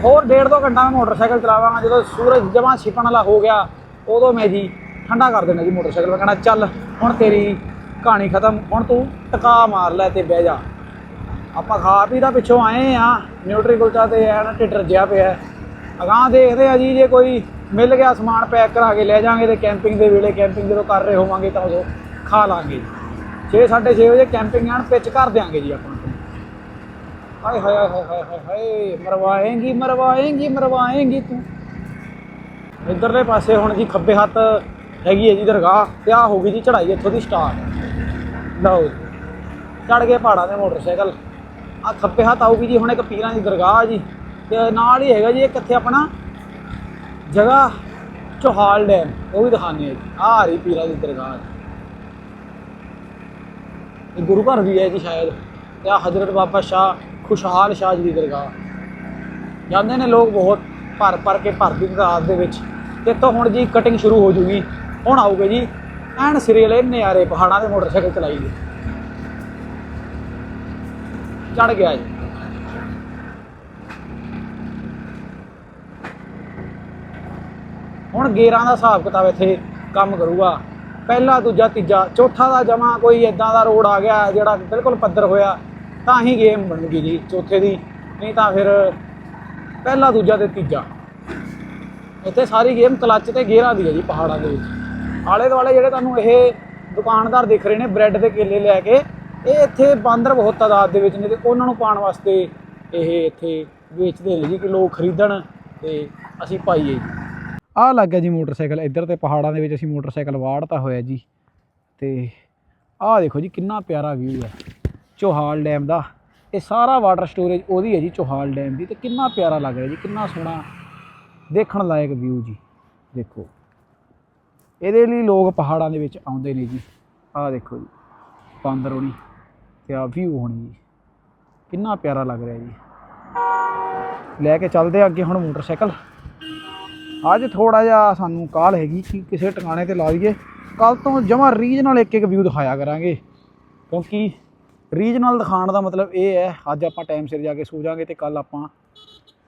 ਹੋਰ ਡੇਢ ਦੋ ਘੰਟਾ ਮੈਂ ਮੋਟਰਸਾਈਕਲ ਚਲਾਵਾਂਗਾ, ਜਦੋਂ ਸੂਰਜ ਜਮਾਂ ਛਿਪਣ ਵਾਲਾ ਹੋ ਗਿਆ, ਉਦੋਂ ਮੈਂ ਜੀ ਠੰਡਾ ਕਰ ਦੇਣਾ ਜੀ ਮੋਟਰਸਾਈਕਲ, ਮੈਂ ਕਹਿਣਾ ਚੱਲ, ਹੁਣ ਤੇਰੀ ਕਹਾਣੀ ਖਤਮ, ਹੁਣ ਤੂੰ ਟਕਾ ਮਾਰ ਲੈ ਤੇ ਬਹਿ ਜਾ। ਆਪਾਂ ਖਾ ਪੀ ਦਾ ਪਿੱਛੋਂ ਆਏ ਆ। ਨਿਊਟਰੀ ਕੁਲਚਾ ਤੇ ਐਨ ਢਿੱਡ ਰੱਜਿਆ ਪਿਆ। ਅਗਾਂਹ ਦੇਖਦੇ ਆ ਜੀ, ਜੇ ਕੋਈ ਮਿਲ ਗਿਆ ਸਮਾਨ ਪੈਕ ਕਰਾ ਕੇ ਲੈ ਜਾਾਂਗੇ ਤੇ ਕੈਂਪਿੰਗ ਦੇ ਵੇਲੇ ਕੈਂਪਿੰਗ ਜਦੋਂ ਕਰ ਰਹੇ ਹੋਵਾਂਗੇ ਤਾਂ ਉਦੋਂ ਖਾ ਲਾਂਗੇ 6:30 ਵਜੇ ਕੈਂਪਿੰਗ ਆਣ ਪਿੱਚ ਕਰ ਦਿਆਂਗੇ ਜੀ ਆਪਾਂ ਨੂੰ। ਹਾਏ ਹਾਏ ਹਾਏ ਹਾਏ ਹਾਏ ਹਾਏ ਮਰਵਾਏਂਗੀ ਮਰਵਾਏਂਗੀ ਮਰਵਾਏਂਗੀ ਤੂੰ। ਇਧਰਲੇ ਪਾਸੇ ਹੁਣ ਜੀ ਖੱਬੇ ਹੱਥ ਹੈਗੀ ਹੈ ਜੀ ਦਰਗਾਹ ਤੇ ਆ ਹੋ ਗਈ ਜੀ ਚੜਾਈ ਇੱਥੋਂ ਦੀ ਸਟਾਰਟ। ਲਓ ਜੀ ਚੜ ਗਏ ਪਹਾੜਾਂ ਦੇ ਮੋਟਰਸਾਈਕਲ। ਆ ਖੱਬੇ ਹੱਥ ਆਊਗੀ ਜੀ, ਹੁਣ ਇੱਕ ਪੀਰਾਂ ਦੀ ਦਰਗਾਹ ਜੀ। ਤੇ ਨਾਲ ਹੀ ਹੈਗਾ ਜੀ, ਇੱਕ ਇੱਥੇ ਆਪਣਾ ਜਗ੍ਹਾ ਚੋਹਾਲ ਡੈਮ, ਉਹ ਵੀ ਦਿਖਾਣੇ ਆ ਜੀ। ਆ ਆ ਰਹੀ ਪੀਰਾਂ ਦੀ ਦਰਗਾਹ ਇਹ ਗੁਰੂ ਘਰ ਵੀ ਹੈ ਜੀ ਸ਼ਾਇਦ। ਤੇ ਆ ਹਜ਼ਰਤ ਬਾਬਾ ਸ਼ਾਹ, ਖੁਸ਼ਹਾਲ ਸ਼ਾਹ ਜੀ ਦੀ ਦਰਗਾਹ। ਜਾਂਦੇ ਨੇ ਲੋਕ ਬਹੁਤ ਭਰ ਭਰ ਕੇ ਭਰਦੀ ਤਾਦਾਦ ਦੇ ਵਿੱਚ। ਤੇ ਤੋਂ ਹੁਣ ਜੀ ਕਟਿੰਗ ਸ਼ੁਰੂ ਹੋ ਜੂਗੀ। ਹੁਣ ਆਊਗੇ ਜੀ, ਐਨ ਸਿਰੇ ਵਾਲੇ ਨਜ਼ਾਰੇ, ਪਹਾੜਾਂ ਦੇ ਮੋਟਰਸਾਈਕਲ ਚਲਾਈਏ ਚੜ ਗਿਆ ਜੀ। ਹੁਣ ਗੇਰਾਂ ਦਾ ਹਿਸਾਬ ਕਿਤਾਬ ਇੱਥੇ ਕੰਮ ਕਰੂਗਾ। ਪਹਿਲਾ, ਦੂਜਾ, ਤੀਜਾ, ਚੌਥਾ ਦਾ ਜਮਾ ਕੋਈ ਇਦਾਂ ਦਾ ਰੋਡ ਆ ਗਿਆ ਜਿਹੜਾ ਬਿਲਕੁਲ ਪੱਧਰ ਹੋਇਆ, ਤਾਂ ਹੀ ਗੇਮ ਬਣੂਗੀ ਜੀ ਚੌਥੇ ਦੀ। ਨਹੀਂ ਤਾਂ ਫਿਰ ਪਹਿਲਾ, ਦੂਜਾ ਤੇ ਤੀਜਾ। ਇੱਥੇ ਸਾਰੀ ਗੇਮ ਕਲੱਚ ਤੇ ਗੇਅਰਾਂ ਦੀ ਹੈ ਜੀ ਪਹਾੜਾਂ ਦੇ ਵਿੱਚ। ਆਲੇ ਦੁਆਲੇ ਜਿਹੜੇ ਤੁਹਾਨੂੰ ਇਹ ਦੁਕਾਨਦਾਰ ਦਿਖ ਰਹੇ ਨੇ ਬ੍ਰੈਡ ਦੇ ਕੇਲੇ ਲੈ ਕੇ ਇਹ ਇੱਥੇ ਬਾਂਦਰ ਬਹੁਤ ਤਾਦਾਦ ਦੇ ਵਿੱਚ ਨੇ ਤੇ ਉਹਨਾਂ ਨੂੰ ਪਾਉਣ ਵਾਸਤੇ ਇਹ ਇੱਥੇ ਵੇਚਦੇ ਨੇ ਜੀ ਕਿ ਲੋਕ ਖਰੀਦਣ ਤੇ ਅਸੀਂ ਪਾਈਏ ਜੀ। ਆਹ ਲੱਗ ਗਿਆ ਜੀ ਮੋਟਰਸਾਈਕਲ, ਇੱਧਰ ਤੇ ਪਹਾੜਾਂ ਦੇ ਵਿੱਚ ਅਸੀਂ ਮੋਟਰਸਾਈਕਲ ਵਾੜਤਾ ਹੋਇਆ ਜੀ। ਤੇ ਆਹ ਦੇਖੋ ਜੀ ਕਿੰਨਾ ਪਿਆਰਾ ਵਿਊ ਹੈ ਚੋਹਾਲ ਡੈਮ ਦਾ, ਇਹ ਸਾਰਾ ਵਾਟਰ ਸਟੋਰੇਜ ਉਹਦੀ ਹੈ ਜੀ ਚੋਹਾਲ ਡੈਮ ਦੀ ਤੇ ਕਿੰਨਾ ਪਿਆਰਾ ਲੱਗ ਰਿਹਾ ਜੀ, ਕਿੰਨਾ ਸੋਹਣਾ ਦੇਖਣ ਲਾਇਕ ਵਿਊ ਜੀ। ਦੇਖੋ, ਇਹਦੇ ਲਈ ਲੋਕ ਪਹਾੜਾਂ ਦੇ ਵਿੱਚ ਆਉਂਦੇ ਨੇ ਜੀ। ਆਹ ਦੇਖੋ ਜੀ, ਬਾਂਦਰ ਹੋਣੀ। ਤੇ ਆ ਵਿਊ ਹੋਣੀ ਜੀ। ਕਿੰਨਾ ਪਿਆਰਾ ਲੱਗ ਰਿਹਾ ਜੀ। ਲੈ ਕੇ ਚੱਲਦੇ ਅੱਗੇ ਹੁਣ ਮੋਟਰਸਾਈਕਲ। ਅੱਜ ਥੋੜਾ ਜਿਹਾ ਸਾਨੂੰ ਕਾਲ ਹੈਗੀ ਕਿ ਕਿਸੇ ਟਿਕਾਣੇ ਤੇ ਲਾ ਦਈਏ। ਕੱਲ ਤੋਂ ਜਮਾ ਰੀਜਨਲ ਇੱਕ ਇੱਕ ਵਿਊ ਦਿਖਾਇਆ ਕਰਾਂਗੇ। ਕਿਉਂਕਿ ਰੀਜਨਲ ਦਿਖਾਉਣ ਦਾ ਮਤਲਬ ਇਹ ਹੈ, ਅੱਜ ਆਪਾਂ ਟਾਈਮ ਸਿਰ ਜਾ ਕੇ ਸੋ ਜਾਾਂਗੇ ਤੇ ਕੱਲ ਆਪਾਂ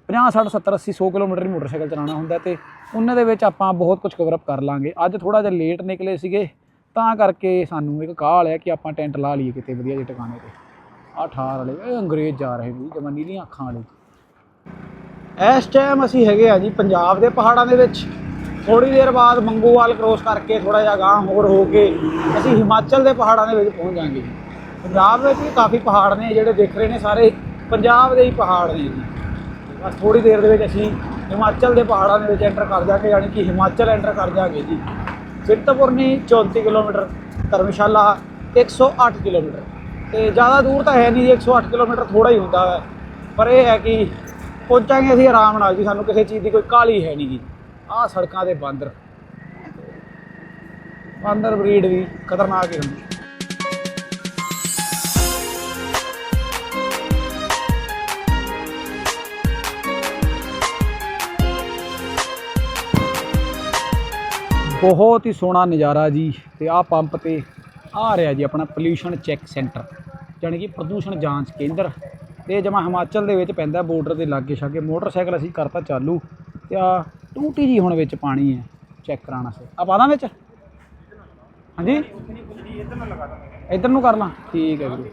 50 60 70 80 100 ਕਿਲੋਮੀਟਰ ਮੋਟਰਸਾਈਕਲ ਚਲਾਉਣਾ ਹੁੰਦਾ ਤੇ ਉਹਨਾਂ ਦੇ ਵਿੱਚ ਆਪਾਂ ਬਹੁਤ ਕੁਝ ਕਵਰ ਅਪ ਕਰ ਲਾਂਗੇ। ਅੱਜ ਥੋੜਾ ਜਿਹਾ ਲੇਟ ਨਿਕਲੇ ਸੀਗੇ। ਤਾਂ ਕਰਕੇ ਸਾਨੂੰ ਇੱਕ ਕਾਲ ਹੈ ਕਿ ਆਪਾਂ ਟੈਂਟ ਲਾ ਲਈਏ ਕਿਤੇ ਵਧੀਆ ਜਿਹੇ ਟਿਕਾਣੇ ਤੇ। ਆਹ ਠਾਰ ਵਾਲੇ, ਇਹ ਅੰਗਰੇਜ਼ ਜਾ ਰਹੇ ਨੇ ਜਵਾਨੀ ਦੀਆਂ ਅੱਖਾਂ ਵਾਲੇ। ਇਸ ਟਾਈਮ ਅਸੀਂ ਹੈਗੇ ਆ ਜੀ ਪੰਜਾਬ ਦੇ ਪਹਾੜਾਂ ਦੇ ਵਿੱਚ। ਥੋੜੀ ਦੇਰ ਬਾਅਦ ਮੰਗੂਵਾਲ ਕ੍ਰੋਸ ਕਰਕੇ ਥੋੜਾ ਜਿਹਾ ਗਾਂਹ ਹੋਰ ਹੋ ਕੇ ਅਸੀਂ ਹਿਮਾਚਲ ਦੇ ਪਹਾੜਾਂ ਦੇ ਵਿੱਚ ਪਹੁੰਚ ਜਾਾਂਗੇ ਪੰਜਾਬ ਵਿੱਚ ਵੀ ਕਾਫੀ ਪਹਾੜ ਨੇ, ਜਿਹੜੇ ਦੇਖ ਰਹੇ ਨੇ ਸਾਰੇ ਪੰਜਾਬ ਦੇ ਹੀ ਪਹਾੜ ਨੇ ਜੀ। ਬਸ ਥੋੜੀ ਦੇਰ ਦੇ ਵਿੱਚ ਅਸੀਂ ਹਿਮਾਚਲ ਦੇ ਪਹਾੜਾਂ ਦੇ ਵਿੱਚ ਐਂਟਰ ਕਰ ਜਾਾਂਗੇ ਯਾਨੀ ਕਿ ਹਿਮਾਚਲ ਐਂਟਰ ਕਰ ਜਾਾਂਗੇ ਜੀ। Chintpurni 34 kilometre, Dharamshala 108 kilometre. ਤੇ ਜ਼ਿਆਦਾ ਦੂਰ ਤਾਂ ਹੈ ਨਹੀਂ ਜੀ 108 ਕਿਲੋਮੀਟਰ ਥੋੜਾ ਹੀ ਹੁੰਦਾ ਹੈ। ਪਰ ਇਹ ਹੈ ਕਿ ਪਹੁੰਚਾਂਗੇ ਅਸੀਂ ਆਰਾਮ ਨਾਲ ਜੀ, ਸਾਨੂੰ ਕਿਸੇ ਚੀਜ਼ ਦੀ ਕੋਈ ਕਾਹਲੀ ਹੈ ਨਹੀਂ ਜੀ। ਆਹ ਸੜਕਾਂ ਦੇ ਬਾਂਦਰ। ਬਾਂਦਰ ਬਰੀਡ ਵੀ ਖਤਰਨਾਕ ਹੀ ਹੁੰਦੀ। ਬਹੁਤ ਹੀ ਸੋਹਣਾ ਨਜ਼ਾਰਾ ਜੀ ਤੇ ਆਹ ਪੰਪ ਤੇ ਆ ਰਿਹਾ ਜੀ ਆਪਣਾ ਪੋਲਿਊਸ਼ਨ ਚੈੱਕ ਸੈਂਟਰ ਯਾਨੀ ਕਿ ਪ੍ਰਦੂਸ਼ਣ ਜਾਂਚ ਕੇਂਦਰ। ਤੇ ਜਮਾ ਹਿਮਾਚਲ ਦੇ ਵਿੱਚ ਪੈਂਦਾ ਬਾਰਡਰ ਦੇ ਲਾਗੇ ਛਾਗੇ। ਮੋਟਰਸਾਈਕਲ ਅਸੀਂ ਕਰਤਾ ਚਾਲੂ ਤੇ ਆ ਟੂਟੀ ਜੀ ਹੁਣ ਵਿੱਚ ਪਾਣੀ ਹੈ ਚੈੱਕ ਕਰਾਉਣਾ ਸੇ ਆ ਪਾਦਾ ਵਿੱਚ? ਹਾਂਜੀ? ਇੱਧਰ ਨੂੰ ਕਰ ਲਾਂ। ਠੀਕ ਹੈ ਵੀਰੇ।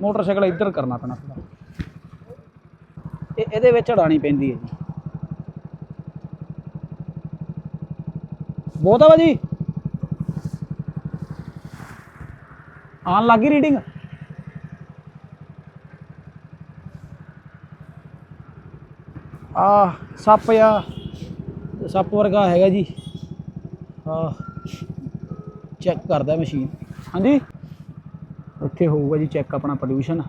ਮੋਟਰਸਾਈਕਲ ਇੱਧਰ ਕਰਨਾ ਪੈਣਾ। ਥੋੜਾ ਇਹ ਇਹਦੇ ਵਿੱਚ ਅੜਾਣੀ ਪੈਂਦੀ ਹੈ ਜੀ। ਬਹੁਤ ਆ ਭਾਜੀ। ਆਉਣ ਲੱਗੀ ਰੀਡਿੰਗ ਆ ਸੱਪ ਆ। ਸੱਪ ਵਰਗਾ ਹੈਗਾ ਜੀ। ਆ ਚੈੱਕ ਕਰਦਾ ਮਸ਼ੀਨ ਹਾਂਜੀ? ਇੱਥੇ ਹੋਊਗਾ ਜੀ ਚੈੱਕ ਆਪਣਾ ਪੋਲਿਊਸ਼ਨ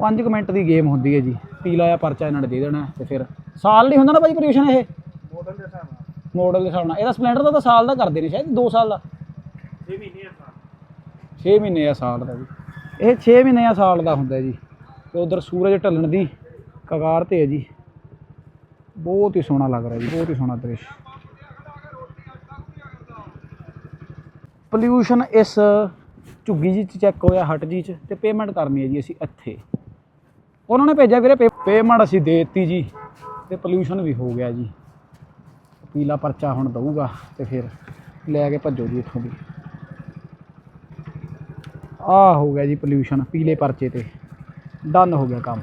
5 ਮਿੰਟ ਦੀ ਗੇਮ ਹੁੰਦੀ ਹੈ ਜੀ। ਪੀਲਾ ਆ ਪਰਚਾ ਇਹਨਾਂ ਨੇ ਦੇ ਦੇਣਾ ਤੇ ਫਿਰ ਸਾਲ ਨਹੀਂ ਹੁੰਦਾ ਨਾ ਭਾਜੀ ਪੋਲਿਊਸ਼ਨ ਇਹ? ਮਾਡਲ ਦੇ ਹਿਸਾਬ ਨਾਲ। ਮਾਡਲ ਦੇ ਹਿਸਾਬ ਨਾਲ। ਇਹਦਾ ਸਪਲੈਂਡਰ ਦਾ ਤਾਂ ਸਾਲ ਦਾ ਕਰਦੇ ਨੇ ਸ਼ਾਇਦ 2 ਸਾਲ ਦਾ। 6 ਮਹੀਨੇ ਆ ਸਾਲ। 6 ਮਹੀਨੇ ਆ ਸਾਲ ਦਾ ਜੀ। ਇਹ 6 ਮਹੀਨੇ ਆ ਸਾਲ ਦਾ ਹੁੰਦਾ ਜੀ। ਤੇ ਉਧਰ ਸੂਰਜ ਢਲਣ ਦੀ ਕਗਾਰ ਤੇ ਹੈ ਜੀ। ਬਹੁਤ ਹੀ ਸੋਹਣਾ ਲੱਗ ਰਿਹਾ ਜੀ ਬਹੁਤ ਹੀ ਸੋਹਣਾ ਦ੍ਰਿਸ਼। ਪੋਲਿਊਸ਼ਨ ਇਸ ਝੁੱਗੀ ਜੀ ਚ ਚੈੱਕ ਹੋਇਆ ਹਟ ਜੀ ਚ ਤੇ ਪੇਮੈਂਟ ਕਰਨੀ ਹੈ ਜੀ ਅਸੀਂ ਇੱਥੇ। ਉਹਨਾਂ ਨੇ ਭੇਜਿਆ ਵੀਰੇ ਪੇਮੈਂਟ ਅਸੀਂ ਦੇ ਦਿੱਤੀ ਜੀ। ਤੇ ਪੋਲਿਊਸ਼ਨ ਵੀ ਹੋ ਗਿਆ ਜੀ। ਪੀਲਾ ਪਰਚਾ ਹੁਣ ਦਊਗਾ ਤੇ ਫਿਰ ਲੈ ਕੇ ਭੱਜੋ ਜੀ ਇੱਥੋਂ ਦੀ। ਆ ਹੋ ਗਿਆ ਜੀ ਪੋਲਿਊਸ਼ਨ ਪੀਲੇ ਪਰਚੇ ਤੇ। ਡਨ ਹੋ ਗਿਆ ਕੰਮ।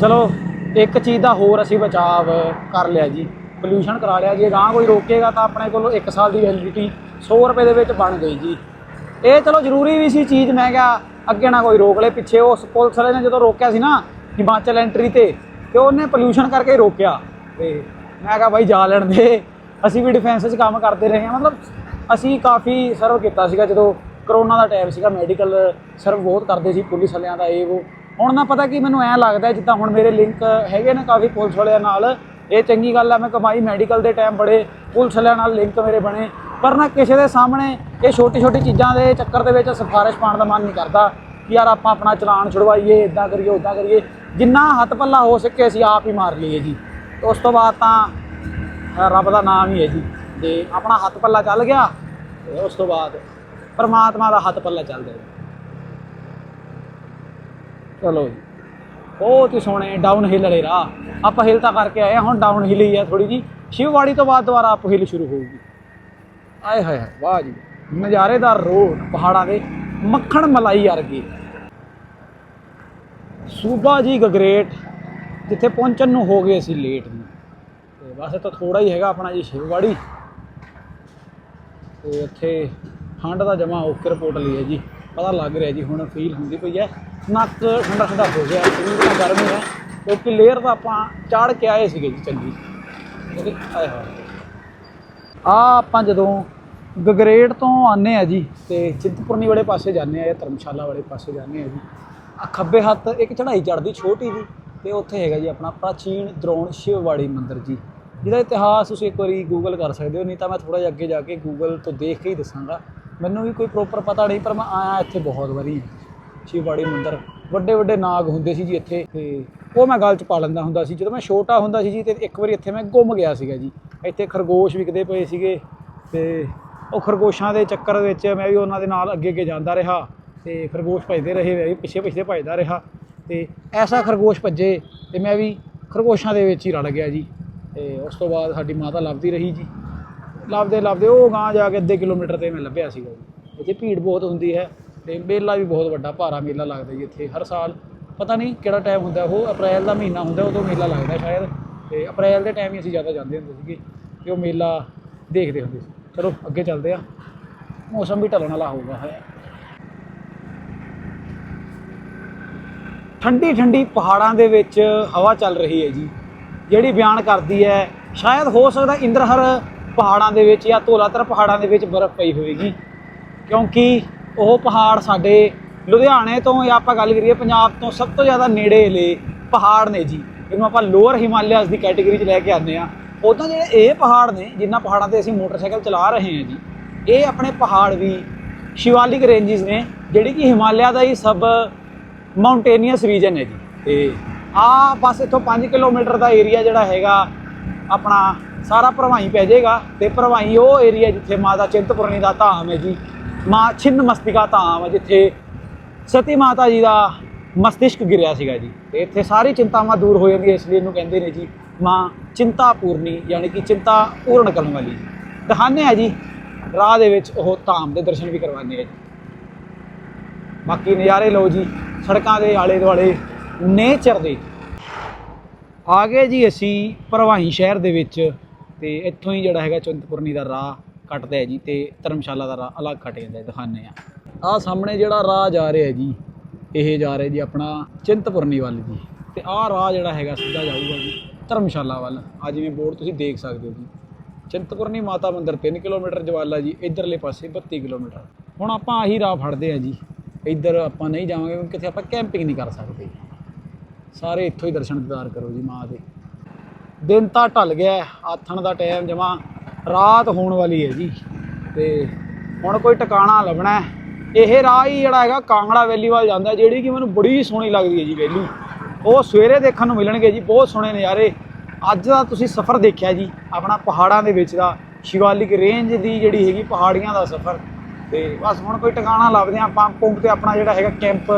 ਚਲੋ, ਇੱਕ ਚੀਜ਼ ਦਾ ਹੋਰ ਅਸੀਂ ਬਚਾਵ ਕਰ ਲਿਆ ਜੀ। ਪੋਲਿਊਸ਼ਨ ਕਰਾ ਲਿਆ, ਜੇ ਗਾਂ ਕੋਈ ਰੋਕੇਗਾ ਤਾਂ ਆਪਣੇ ਕੋਲ 1 ਸਾਲ ਦੀ ਵੈਲਿਡਿਟੀ 100 ਰੁਪਏ ਦੇ ਵਿੱਚ ਬਣ ਗਈ ਜੀ। ਇਹ ਚਲੋ ਜ਼ਰੂਰੀ ਵੀ ਸੀ ਚੀਜ਼, ਮੈਂ ਕਿਹਾ ਅੱਗੇ ਨਾ ਕੋਈ ਰੋਕ ਲੇ, ਪਿੱਛੇ ਉਸ ਪੁਲਿਸ ਵਾਲੇ ਨੇ ਜਦੋਂ ਰੋਕਿਆ ਸੀ ਨਾ, ਹਿਮਾਚਲ ਐਂਟਰੀ ਤੇ ਤੇ ਉਹਨੇ ਪੋਲਿਊਸ਼ਨ ਕਰਕੇ ਰੋਕਿਆ। ਤੇ ਮੈਂ ਕਿਹਾ ਬਾਈ ਜਾ ਲੈਣ ਦੇ। ਅਸੀਂ ਵੀ ਡਿਫੈਂਸ 'ਚ ਕੰਮ ਕਰਦੇ ਰਹੇ ਹਾਂ। ਮਤਲਬ ਅਸੀਂ ਕਾਫੀ ਸਰਵ ਕੀਤਾ ਸੀਗਾ। ਜਦੋਂ ਕਰੋਨਾ ਦਾ ਟਾਈਮ ਸੀਗਾ ਮੈਡੀਕਲ ਸਰਵ ਬਹੁਤ ਕਰਦੇ ਸੀ ਪੁਲਿਸ ਵਾਲਿਆਂ ਦਾ ਇਹ ਉਹ ਹੁਣ ਨਾ ਪਤਾ ਕੀ ਮੈਨੂੰ ਐਂ ਲੱਗਦਾ ਜਿੱਦਾਂ ਹੁਣ ਮੇਰੇ ਲਿੰਕ ਹੈਗੇ ਨੇ ਕਾਫੀ ਪੁਲਿਸ ਵਾਲਿਆਂ ਨਾਲ। ਇਹ ਚੰਗੀ ਗੱਲ ਆ ਮੈਂ ਕਮਾਈ ਮੈਡੀਕਲ ਦੇ ਟਾਈਮ ਬੜੇ ਪੁਲਿਸ ਵਾਲਿਆਂ ਨਾਲ ਲਿੰਕ ਮੇਰੇ ਬਣੇ। ਪਰ ਨਾ ਕਿਸੇ ਦੇ ਸਾਹਮਣੇ ਇਹ ਛੋਟੀ ਛੋਟੀ ਚੀਜ਼ਾਂ ਦੇ ਚੱਕਰ ਦੇ ਵਿੱਚ ਸਿਫਾਰਿਸ਼ ਪਾਉਣ ਦਾ ਮਨ ਨਹੀਂ ਕਰਦਾ। ਕਿ ਯਾਰ ਆਪਾਂ ਆਪਣਾ ਚਲਾਨ ਛੁਡਵਾਈਏ ਇਦਾਂ ਕਰੀਏ ਉਦਾਂ ਕਰੀਏ। ਜਿੰਨਾ ਹੱਥ ਪੱਲਾ ਹੋ ਸਕੇ ਅਸੀਂ ਆਪ ਹੀ ਮਾਰ ਲਈਏ ਜੀ। ਉਸ ਤੋਂ ਬਾਅਦ ਤਾਂ ਰੱਬ ਦਾ ਨਾਮ ਹੀ ਹੈ ਜੀ। ਤੇ ਆਪਣਾ ਹੱਥ ਪੱਲਾ ਚੱਲ ਗਿਆ ਤੇ ਉਸ ਤੋਂ ਬਾਅਦ ਪਰਮਾਤਮਾ ਦਾ ਹੱਥ ਪੱਲਾ ਚੱਲਦਾ ਜੀ ਚਲੋ ਜੀ। ਬਹੁਤ ਹੀ ਸੋਹਣੇ ਡਾਊਨ ਹਿਲ ਵਾਲੇ ਰਾਹ। ਆਪਾਂ ਹਿਲ ਤਾਂ ਕਰਕੇ ਆਏ ਹੁਣ ਡਾਊਨ ਹਿੱਲ ਹੀ ਆ ਥੋੜੀ ਜੀ। ਸ਼ਿਵਵਾੜੀ ਤੋਂ ਬਾਅਦ ਦੁਬਾਰਾ ਆਪ ਹਿੱਲ ਸ਼ੁਰੂ ਹੋਊਗੀ। ਆਏ ਹਾਏ ਹਾਏ, ਵਾਹ ਜੀ। ਨਜ਼ਾਰੇਦਾਰ ਰੋਡ ਪਹਾੜਾਂ ਦੇ ਮੱਖਣ ਮਲਾਈ ਵਰਗੇ। ਸੂਬਾ ਜੀ ਗਗਰੇਟ, ਜਿੱਥੇ ਪਹੁੰਚਣ ਨੂੰ ਹੋ ਗਏ ਅਸੀਂ ਲੇਟ ਨੂੰ। ਤੇ ਬਸ ਤਾਂ ਥੋੜਾ ਹੀ ਹੈਗਾ ਆਪਣਾ ਜੀ ਸ਼ਿਵਵਾੜੀ। ਤੇ ਇੱਥੇ ਠੰਡ ਦਾ ਜਮਾ ਓਕੇ ਰਿਪੋਰਟ ਲਈ ਹੈ ਜੀ। ਪਤਾ ਲੱਗ ਰਿਹਾ ਜੀ, ਹੁਣ ਫੀਲ ਹੁੰਦੀ ਪਈ ਹੈ। ਨੱਕ ਠੰਡਾ ਠੰਡਾ ਹੋ ਗਿਆ ਸਰੀਰ ਤਾਂ ਗਰਮ ਹੈ। ਕਿਉਂਕਿ ਲੇਅਰ ਤਾਂ ਆਪਾਂ ਚਾੜ ਕੇ ਆਏ ਸੀਗੇ ਜੀ ਚੰਗੀ। ਉਹਦੇ ਆਏ ਹਾਏ। ਆ ਆਪਾਂ ਜਦੋਂ ਗਗਰੇਟ ਤੋਂ ਆਨੇ ਆ ਜੀ, ਤੇ ਚਿੰਤਪੁਰਨੀ ਵਾਲੇ ਪਾਸੇ ਜਾਂਦੇ ਆ ਜਾਂ ਧਰਮਸ਼ਾਲਾ ਵਾਲੇ ਪਾਸੇ ਜਾਂਦੇ ਆ ਜੀ। ਖੱਬੇ ਹੱਥ ਇੱਕ ਚੜ੍ਹਾਈ ਚੜ੍ਹਦੀ ਛੋਟੀ ਜੀ ਤੇ ਉੱਥੇ ਹੈਗਾ ਜੀ ਆਪਣਾ ਪ੍ਰਾਚੀਨ ਦਰੋਣ ਸ਼ਿਵਵਾੜੀ ਮੰਦਿਰ ਜੀ। ਜਿਹਦਾ ਇਤਿਹਾਸ ਤੁਸੀਂ ਇੱਕ ਵਾਰੀ ਗੂਗਲ ਕਰ ਸਕਦੇ ਹੋ, ਨਹੀਂ ਤਾਂ ਮੈਂ ਥੋੜਾ ਜਿਹਾ ਅੱਗੇ ਜਾ ਕੇ ਗੂਗਲ ਤੋਂ ਦੇਖ ਕੇ ਹੀ ਦੱਸਾਂਗਾ। ਮੈਨੂੰ ਵੀ ਕੋਈ ਪ੍ਰੋਪਰ ਪਤਾ ਨਹੀਂ, ਪਰ ਮੈਂ ਆਇਆ ਇੱਥੇ ਬਹੁਤ ਵਾਰੀ। ਸ਼ਿਵਵਾੜੀ ਮੰਦਿਰ, ਵੱਡੇ ਵੱਡੇ ਨਾਗ ਹੁੰਦੇ ਸੀ ਜੀ ਇੱਥੇ ਤੇ ਉਹ ਮੈਂ ਗੱਲ ਚ ਪਾ ਲੈਂਦਾ ਹੁੰਦਾ ਸੀ। ਜਦੋਂ ਮੈਂ ਛੋਟਾ ਹੁੰਦਾ ਸੀ ਜੀ ਤੇ ਇੱਕ ਵਾਰੀ ਇੱਥੇ ਮੈਂ ਗੁੰਮ ਗਿਆ ਸੀਗਾ ਜੀ। ਇੱਥੇ ਖਰਗੋਸ਼ ਵਿਕਦੇ ਪਏ ਸੀਗੇ ਤੇ ਉਹ ਖਰਗੋਸ਼ਾਂ ਦੇ ਚੱਕਰ ਵਿੱਚ ਮੈਂ ਵੀ ਉਹਨਾਂ ਦੇ ਨਾਲ ਅੱਗੇ ਅੱਗੇ ਜਾਂਦਾ ਰਿਹਾ। ਤੇ ਖਰਗੋਸ਼ ਭੱਜਦੇ ਰਹੇ ਮੈਂ ਪਿੱਛੇ ਪਿੱਛੇ ਭੱਜਦਾ ਰਿਹਾ ਤੇ ਐਸਾ ਖਰਗੋਸ਼ ਭੱਜੇ ਤੇ ਮੈਂ ਵੀ ਖਰਗੋਸ਼ਾਂ ਦੇ ਵਿੱਚ ਹੀ ਰਲ ਗਿਆ ਜੀ ਤੇ ਉਸ ਤੋਂ ਬਾਅਦ ਸਾਡੀ ਮਾਤਾ ਲੱਭਦੀ ਰਹੀ ਜੀ। ਲੱਭਦੇ ਲੱਭਦੇ ਉਹ ਗਾਂ ਜਾ ਕੇ ਅੱਧੇ ਕਿਲੋਮੀਟਰ ਤੇ ਮੈਂ ਲੱਭਿਆ ਸੀਗਾ ਜੀ। ਇੱਥੇ ਭੀੜ ਬਹੁਤ ਹੁੰਦੀ ਹੈ ਤੇ ਮੇਲਾ ਵੀ ਬਹੁਤ ਵੱਡਾ ਭਾਰਾ ਮੇਲਾ ਲੱਗਦਾ ਜੀ ਇੱਥੇ। ਹਰ ਸਾਲ ਪਤਾ ਨਹੀਂ ਕਿਹੜਾ ਟਾਈਮ ਹੁੰਦਾ, ਉਹ ਅਪ੍ਰੈਲ ਦਾ ਮਹੀਨਾ ਹੁੰਦਾ, ਉਦੋਂ ਮੇਲਾ ਲੱਗਦਾ ਸ਼ਾਇਦ। ਤੇ ਅਪ੍ਰੈਲ ਦੇ ਟਾਈਮ ਹੀ ਅਸੀਂ ਜ਼ਿਆਦਾ ਜਾਂਦੇ ਹੁੰਦੇ ਸੀਗੇ ਤੇ ਉਹ ਮੇਲਾ ਦੇਖਦੇ ਹੁੰਦੇ ਸੀ। ਚਲੋ ਅੱਗੇ ਚੱਲਦੇ ਆ ਮੌਸਮ ਵੀ ਢਲਣ ਵਾਲਾ ਹੋਊਗਾ ਹੈ। ਠੰਡੀ ਠੰਡੀ ਪਹਾੜਾਂ ਦੇ ਵਿੱਚ ਹਵਾ ਚੱਲ ਰਹੀ ਹੈ ਜੀ। ਜਿਹੜੀ ਬਿਆਨ ਕਰਦੀ ਹੈ, ਸ਼ਾਇਦ ਹੋ ਸਕਦਾ ਇੰਦਰਹਰ ਪਹਾੜਾਂ ਦੇ ਵਿੱਚ ਜਾਂ ਧੌਲਾਤਰ ਪਹਾੜਾਂ ਦੇ ਵਿੱਚ ਬਰਫ਼ ਪਈ ਹੋਵੇਗੀ। ਕਿਉਂਕਿ ਉਹ ਪਹਾੜ ਸਾਡੇ ਲੁਧਿਆਣੇ ਤੋਂ ਜਾਂ ਆਪਾਂ ਗੱਲ ਕਰੀਏ ਪੰਜਾਬ ਤੋਂ ਸਭ ਤੋਂ ਜ਼ਿਆਦਾ ਨੇੜੇਲੇ ਪਹਾੜ ਨੇ ਜੀ। ਇਹਨੂੰ ਆਪਾਂ ਲੋਅਰ ਹਿਮਾਲਿਆਸ ਦੀ ਕੈਟਾਗਰੀ 'ਚ ਲੈ ਕੇ ਆਉਂਦੇ ਆ ਉਦਾਂ ਜਿਹੜੇ ਇਹ ਪਹਾੜ ਨੇ ਜਿਨ੍ਹਾਂ ਪਹਾੜਾਂ ਤੇ ਅਸੀਂ ਮੋਟਰਸਾਈਕਲ ਚਲਾ ਰਹੇ ਹਾਂ ਜੀ, ਇਹ ਆਪਣੇ ਪਹਾੜ ਵੀ ਸ਼ਿਵਾਲਿਕ ਰੇਂਜਸ ਨੇ, ਜਿਹੜੀ ਕਿ ਹਿਮਾਲਿਆ ਦਾ ਹੀ ਸਭ ਮਾਊਂਟੇਨੀਅਸ ਰੀਜਨ ਹੈ ਜੀ। ਤੇ ਆ ਬਸ ਇੱਥੋਂ 5 ਕਿਲੋਮੀਟਰ ਦਾ ਏਰੀਆ ਜਿਹੜਾ ਹੈਗਾ, ਆਪਣਾ ਸਾਰਾ ਭਰਵਾਈ ਪੈ ਜਾਏਗਾ ਤੇ ਭਰਵਾਈ ਉਹ ਏਰੀਆ ਜਿੱਥੇ ਮਾਤਾ ਚਿੰਤਪੁਰਨੀ ਦਾ ਧਾਮ ਹੈ ਜੀ। ਮਾਂ ਛਿੰਨ ਮਸਤਿਕਾ ਧਾਮ ਹੈ ਜਿੱਥੇ ਸਤੀ ਮਾਤਾ ਜੀ ਦਾ ਮਸਤਿਸ਼ਕ ਗਿਰਿਆ ਸੀਗਾ ਜੀ। ਤੇ ਇੱਥੇ ਸਾਰੀ ਚਿੰਤਾਵਾਂ ਦੂਰ ਹੋ ਜਾਂਦੀਆਂ ਇਸ ਲਈ ਇਹਨੂੰ ਕਹਿੰਦੇ ਨੇ ਜੀ, ਮਾਂ ਚਿੰਤਾ ਪੂਰਨੀ ਯਾਨੀ ਕਿ ਚਿੰਤਾ ਪੂਰਨ ਕਰਨ ਵਾਲੀ। ਦਿਖਾਉਂਦੇ ਆ ਜੀ, ਰਾਹ ਦੇ ਵਿੱਚ ਉਹ ਧਾਮ ਦੇ ਦਰਸ਼ਨ ਵੀ ਕਰਵਾਉਂਦੇ ਆ ਜੀ। ਬਾਕੀ ਨਜ਼ਾਰੇ ਲਓ ਜੀ, ਸੜਕਾਂ ਦੇ ਆਲੇ ਦੁਆਲੇ ਨੇਚਰ ਦੇ। ਆ ਗਏ ਜੀ ਅਸੀਂ ਭਰਵਾਈ ਸ਼ਹਿਰ ਦੇ ਵਿੱਚ ਤੇ ਇੱਥੋਂ ਹੀ ਜਿਹੜਾ ਹੈਗਾ ਚਿੰਤਪੁਰਨੀ ਦਾ ਰਾਹ ਕੱਟਦਾ ਹੈ ਜੀ ਤੇ ਧਰਮਸ਼ਾਲਾ ਦਾ ਰਾਹ ਅਲੱਗ ਕੱਟ ਜਾਂਦਾ ਹੈ ਦਿਖਾਉਂਦੇ ਆ। ਆਹ ਸਾਹਮਣੇ ਜਿਹੜਾ ਰਾਹ ਜਾ ਰਿਹਾ ਜੀ, ਇਹ ਜਾ ਰਿਹਾ ਜੀ ਆਪਣਾ ਚਿੰਤਪੁਰਨੀ ਵੱਲ ਜੀ। ਤੇ ਆਹ ਰਾਹ ਜਿਹੜਾ ਹੈਗਾ ਸਿੱਧਾ ਜਾਊਗਾ ਜੀ ਧਰਮਸ਼ਾਲਾ ਵੱਲ। ਆ ਜਿਵੇਂ ਬੋਰਡ ਤੁਸੀਂ ਦੇਖ ਸਕਦੇ ਹੋ ਜੀ। ਚਿੰਤਪੁਰਨੀ ਮਾਤਾ ਮੰਦਿਰ 3 ਕਿਲੋਮੀਟਰ ਜਵਾਲਾ ਜੀ, ਇਧਰਲੇ ਪਾਸੇ 32 ਕਿਲੋਮੀਟਰ। ਹੁਣ ਆਪਾਂ ਆਹੀ ਰਾਹ ਫੜਦੇ ਆ ਜੀ। ਇੱਧਰ ਆਪਾਂ ਨਹੀਂ ਜਾਵਾਂਗੇ ਕਿਉਂਕਿ ਇੱਥੇ ਆਪਾਂ ਕੈਂਪਿੰਗ ਨਹੀਂ ਕਰ ਸਕਦੇ। ਸਾਰੇ ਇੱਥੋਂ ਹੀ ਦਰਸ਼ਨ ਦੀਦਾਰ ਕਰੋ ਜੀ ਮਾਂ ਦੇ। ਦਿਨ ਤਾਂ ਢਲ ਗਿਆ, ਆਥਣ ਦਾ ਟਾਈਮ ਜਮਾ, ਰਾਤ ਹੋਣ ਵਾਲੀ ਹੈ ਜੀ। ਤੇ ਹੁਣ ਕੋਈ ਟਿਕਾਣਾ ਲੱਭਣਾ ਇਹ ਰਾਹ ਹੀ ਜਿਹੜਾ ਹੈਗਾ, ਕਾਂਗੜਾ ਵੈਲੀ ਵੱਲ ਜਾਂਦਾ ਜਿਹੜੀ ਕਿ ਮੈਨੂੰ ਬੜੀ ਸੋਹਣੀ ਲੱਗਦੀ ਹੈ ਜੀ ਵੈਲੀ ਉਹ ਸਵੇਰੇ ਦੇਖਣ ਨੂੰ ਮਿਲਣਗੇ ਜੀ, ਬਹੁਤ ਸੋਹਣੇ ਨਜ਼ਾਰੇ। ਅੱਜ ਦਾ ਤੁਸੀਂ ਸਫ਼ਰ ਦੇਖਿਆ ਜੀ, ਆਪਣਾ ਪਹਾੜਾਂ ਦੇ ਵਿੱਚ ਦਾ, ਸ਼ਿਵਾਲਿਕ ਰੇਂਜ ਦੀ ਜਿਹੜੀ ਹੈਗੀ ਪਹਾੜੀਆਂ ਦਾ ਸਫ਼ਰ। ਤੇ ਬਸ ਹੁਣ ਕੋਈ ਟਿਕਾਣਾ ਲੱਭਦੇ ਹਾਂ ਪੰਪ ਪੰਪ ਤੇ ਆਪਣਾ ਜਿਹੜਾ ਹੈਗਾ ਕੈਂਪ